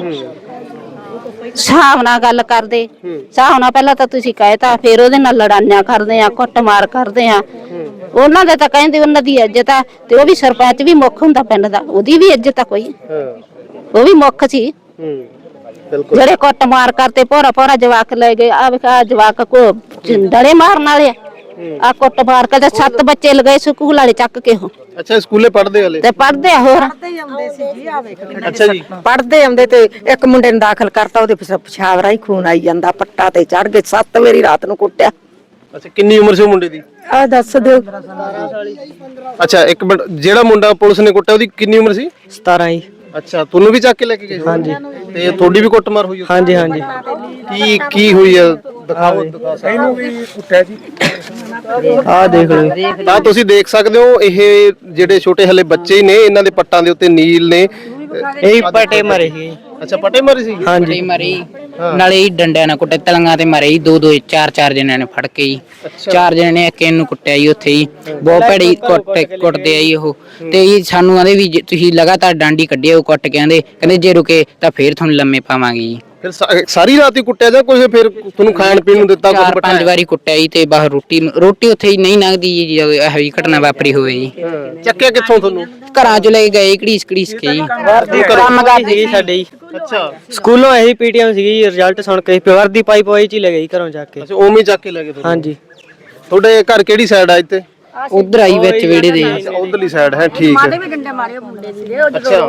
Speaker 9: ਹਿਸਾਬ ਨਾਲ ਗੱਲ ਕਰਦੇ। ਹਿਸਾਬ ਨਾਲ ਪਹਿਲਾਂ ਤਾਂ ਤੁਸੀਂ ਕਹਿਤਾ ਫਿਰ ਉਹਦੇ ਨਾਲ ਲੜਾਈਆਂ ਕਰਦੇ ਆ ਕੁੱਟਮਾਰ ਕਰਦੇ ਆ। ਉਹਨਾਂ ਦੇ ਤਾਂ ਕਹਿੰਦੇ ਉਹਨਾਂ ਦੀ ਇੱਜ਼ਤ ਆ ਤੇ ਉਹ ਵੀ ਸਰਪੰਚ ਵੀ ਮੁੱਖ ਹੁੰਦਾ ਪਿੰਡ ਦਾ ਉਹਦੀ ਵੀ ਇੱਜ਼ਤ ਆ ਕੋਈ।
Speaker 3: ਹਾਂ।
Speaker 9: ਉਹ ਵੀ ਮੁੱਖ ਸੀ।
Speaker 3: ਹੂੰ। ਬਿਲਕੁਲ।
Speaker 9: ਜਿਹੜੇ ਕੁੱਟਮਾਰ ਕਰਤੇ ਪੋਰਾ ਪੋਰਾ ਜਵਾਕ ਲੈ ਗਏ ਆ ਵੇਖਾ ਜਵਾਕ ਕੋ ਡਲੇ ਮਾਰਨ ਵਾਲੇ ਆ। ਆ ਕੁੱਟਮਾਰ ਕਰਦੇ ਸੱਤ ਬੱਚੇ ਲਗਾਏ ਸਕੂਲ ਵਾਲੇ ਚੱਕ ਕੇ ਉਹ।
Speaker 3: ਅੱਛਾ ਸਕੂਲੇ ਪੜ੍ਹਦੇ ਹਲੇ?
Speaker 9: ਤੇ ਪੜਦੇ ਆ ਹੋਰ।
Speaker 3: ਅੱਛਾ ਜੀ।
Speaker 1: ਪੜਦੇ ਆਉਂਦੇ ਤੇ ਇੱਕ ਮੁੰਡੇ ਨੂੰ ਦਾਖਲ ਕਰਤਾ ਉਹਦੇ ਪਿਛ- ਪਿਸ਼ਾਬ ਰਾਹੀਂ ਖੂਨ ਆਈ ਜਾਂਦਾ ਪੱਟਾ ਤੇ ਚੜ ਗਏ ਸੱਤ ਵਾਰੀ ਰਾਤ ਨੂੰ ਕੁੱਟਿਆ।
Speaker 3: ਅੱਛਾ ਕਿੰਨੀ ਉਮਰ ਸੀ ਉਹ ਮੁੰਡੇ ਦੀ?
Speaker 1: ਆ ਦੱਸ ਦਿਓ।
Speaker 3: ਅੱਛਾ ਇੱਕ ਮਿੰਟ ਜਿਹੜਾ ਮੁੰਡਾ ਪੁਲਿਸ ਨੇ ਕੁੱਟਿਆ ਉਹਦੀ ਕਿੰਨੀ ਉਮਰ ਸੀ?
Speaker 6: 17 ਜੀ
Speaker 3: ਅੱਛਾ ਤੁਹਾਨੂੰ ਵੀ ਚੱਕ ਕੇ ਲੈ ਕੇ ਗਏ ਹਾਂਜੀ। ਤੇ ਤੁਹਾਡੀ ਵੀ ਕੁੱਟਮਾਰ ਹੋਈ?
Speaker 6: ਹਾਂਜੀ ਹਾਂਜੀ।
Speaker 3: ਕੀ ਕੀ ਹੋਈ ਹੈ ਦਿਖਾਓ ਦਿਖਾ
Speaker 6: ਆਹ ਦੇਖ ਲਓ।
Speaker 3: ਤਾਂ ਤੁਸੀਂ ਦੇਖ ਸਕਦੇ ਹੋ ਇਹ ਜਿਹੜੇ ਛੋਟੇ ਹਲੇ ਬੱਚੇ ਨੇ ਇਹਨਾਂ ਦੇ ਪੱਟਾਂ ਦੇ ਉੱਤੇ ਨੀਲ ਨੇ।
Speaker 6: ਇਹ ਪਟੇ ਮਰੇ ਸੀ।
Speaker 3: ਅੱਛਾ ਪਟੇ ਮਾਰੇ ਸੀ?
Speaker 6: ਹਾਂਜੀ।
Speaker 5: ਮਰੀ। ਨਾਲੇ ਹੀ ਡੰਡਿਆਂ ਨਾਲ ਕੁੱਟੇ ਤਲੰਗਾਂ ਤੇ ਮਾਰੇ ਜੀ ਦੋ ਦੋ ਚਾਰ ਚਾਰ ਜਣਿਆਂ ਨੇ ਫੜ ਕੇ ਜੀ। ਚਾਰ ਜਣੇ ਨੇ ਇੱਕ ਇਹਨੂੰ ਕੁੱਟਿਆ ਜੀ ਉੱਥੇ ਜੀ। ਬਹੁਤ ਭੈੜੀ ਕੁੱਟ ਕੁੱਟਦੇ ਆ ਜੀ ਉਹ। ਤੇ ਜੀ ਸਾਨੂੰ ਆਂਦੇ ਵੀ ਜੇ ਤੁਸੀਂ ਲਗਾਤਾਰ ਡਾਂਡੀ ਕੱਢਿਆ ਉਹ ਕੁੱਟ ਕੇ ਆਂਦੇ। ਕਹਿੰਦੇ ਜੇ ਰੁਕੇ ਤਾਂ ਫੇਰ ਤੁਹਾਨੂੰ ਲੰਮੇ ਪਾਵਾਂਗੇ ਜੀ।
Speaker 3: ਫਿਰ ਸਾ- ਸਾਰੀ ਰਾਤ ਹੀ ਕੁੱਟਿਆ ਜਾਂ ਕੁਝ ਫਿਰ ਤੁਹਾਨੂੰ ਖਾਣ ਪੀਣ ਨੂੰ ਦਿੱਤਾ ਕੁਝ
Speaker 5: ਚਾਰ ਪੰਜ ਵਾਰੀ ਕੁੱਟਿਆ ਜੀ ਤੇ ਬਾਹਰ ਰੋਟੀ ਰੋਟੀ ਉੱਥੇ ਹੀ ਨਹੀਂ ਲੰਘਦੀ ਜੀ ਜਦੋਂ ਇਹੋ ਜਿਹੀ ਘਟਨਾ ਵਾਪਰੀ ਹੋਵੇ ਜੀ।
Speaker 3: ਚੱਕਿਆ ਕਿੱਥੋਂ ਤੁਹਾਨੂੰ?
Speaker 5: ਘਰਾਂ ਚ ਲੈ ਗਏ ਘੜੀਸ ਘੜੀਸ ਕੇ ਜੀ।
Speaker 6: ਕੰਮ ਕਰਦੇ ਸੀ ਸਾਡੇ। ਜੀ
Speaker 3: ਅੱਛਾ।
Speaker 6: ਸਕੂਲੋਂ ਇਹੀ ਪੀਟੀਐਮ ਸੀਗੀ ਜੀ ਰਿਜ਼ਲਟ ਸੁਣ ਕੇ ਪਿਓਰ ਦੀ ਪਾਈ ਪਵਾਈ ਚ ਹੀ ਲੈ ਗਈ ਘਰੋਂ ਜਾ ਕੇ।
Speaker 3: ਅੱਛਾ ਉਵੇਂ ਹੀ ਚੱਕ ਕੇ ਲੈ ਗਏ ਤੁਹਾਨੂੰ?
Speaker 6: ਹਾਂਜੀ।
Speaker 3: ਤੁਹਾਡੇ ਘਰ ਕਿਹੜੀ ਸਾਈਡ ਆ ਇੱਥੇ?
Speaker 5: ਉਧਰ ਆਈ ਵਿੱਚ ਵਿਹੜੇ ਦੇ।
Speaker 3: ਉਧਰਲੀ ਸਾਈਡ ਹੈ ਠੀਕ ਹੈ। ਅੱਛਾ।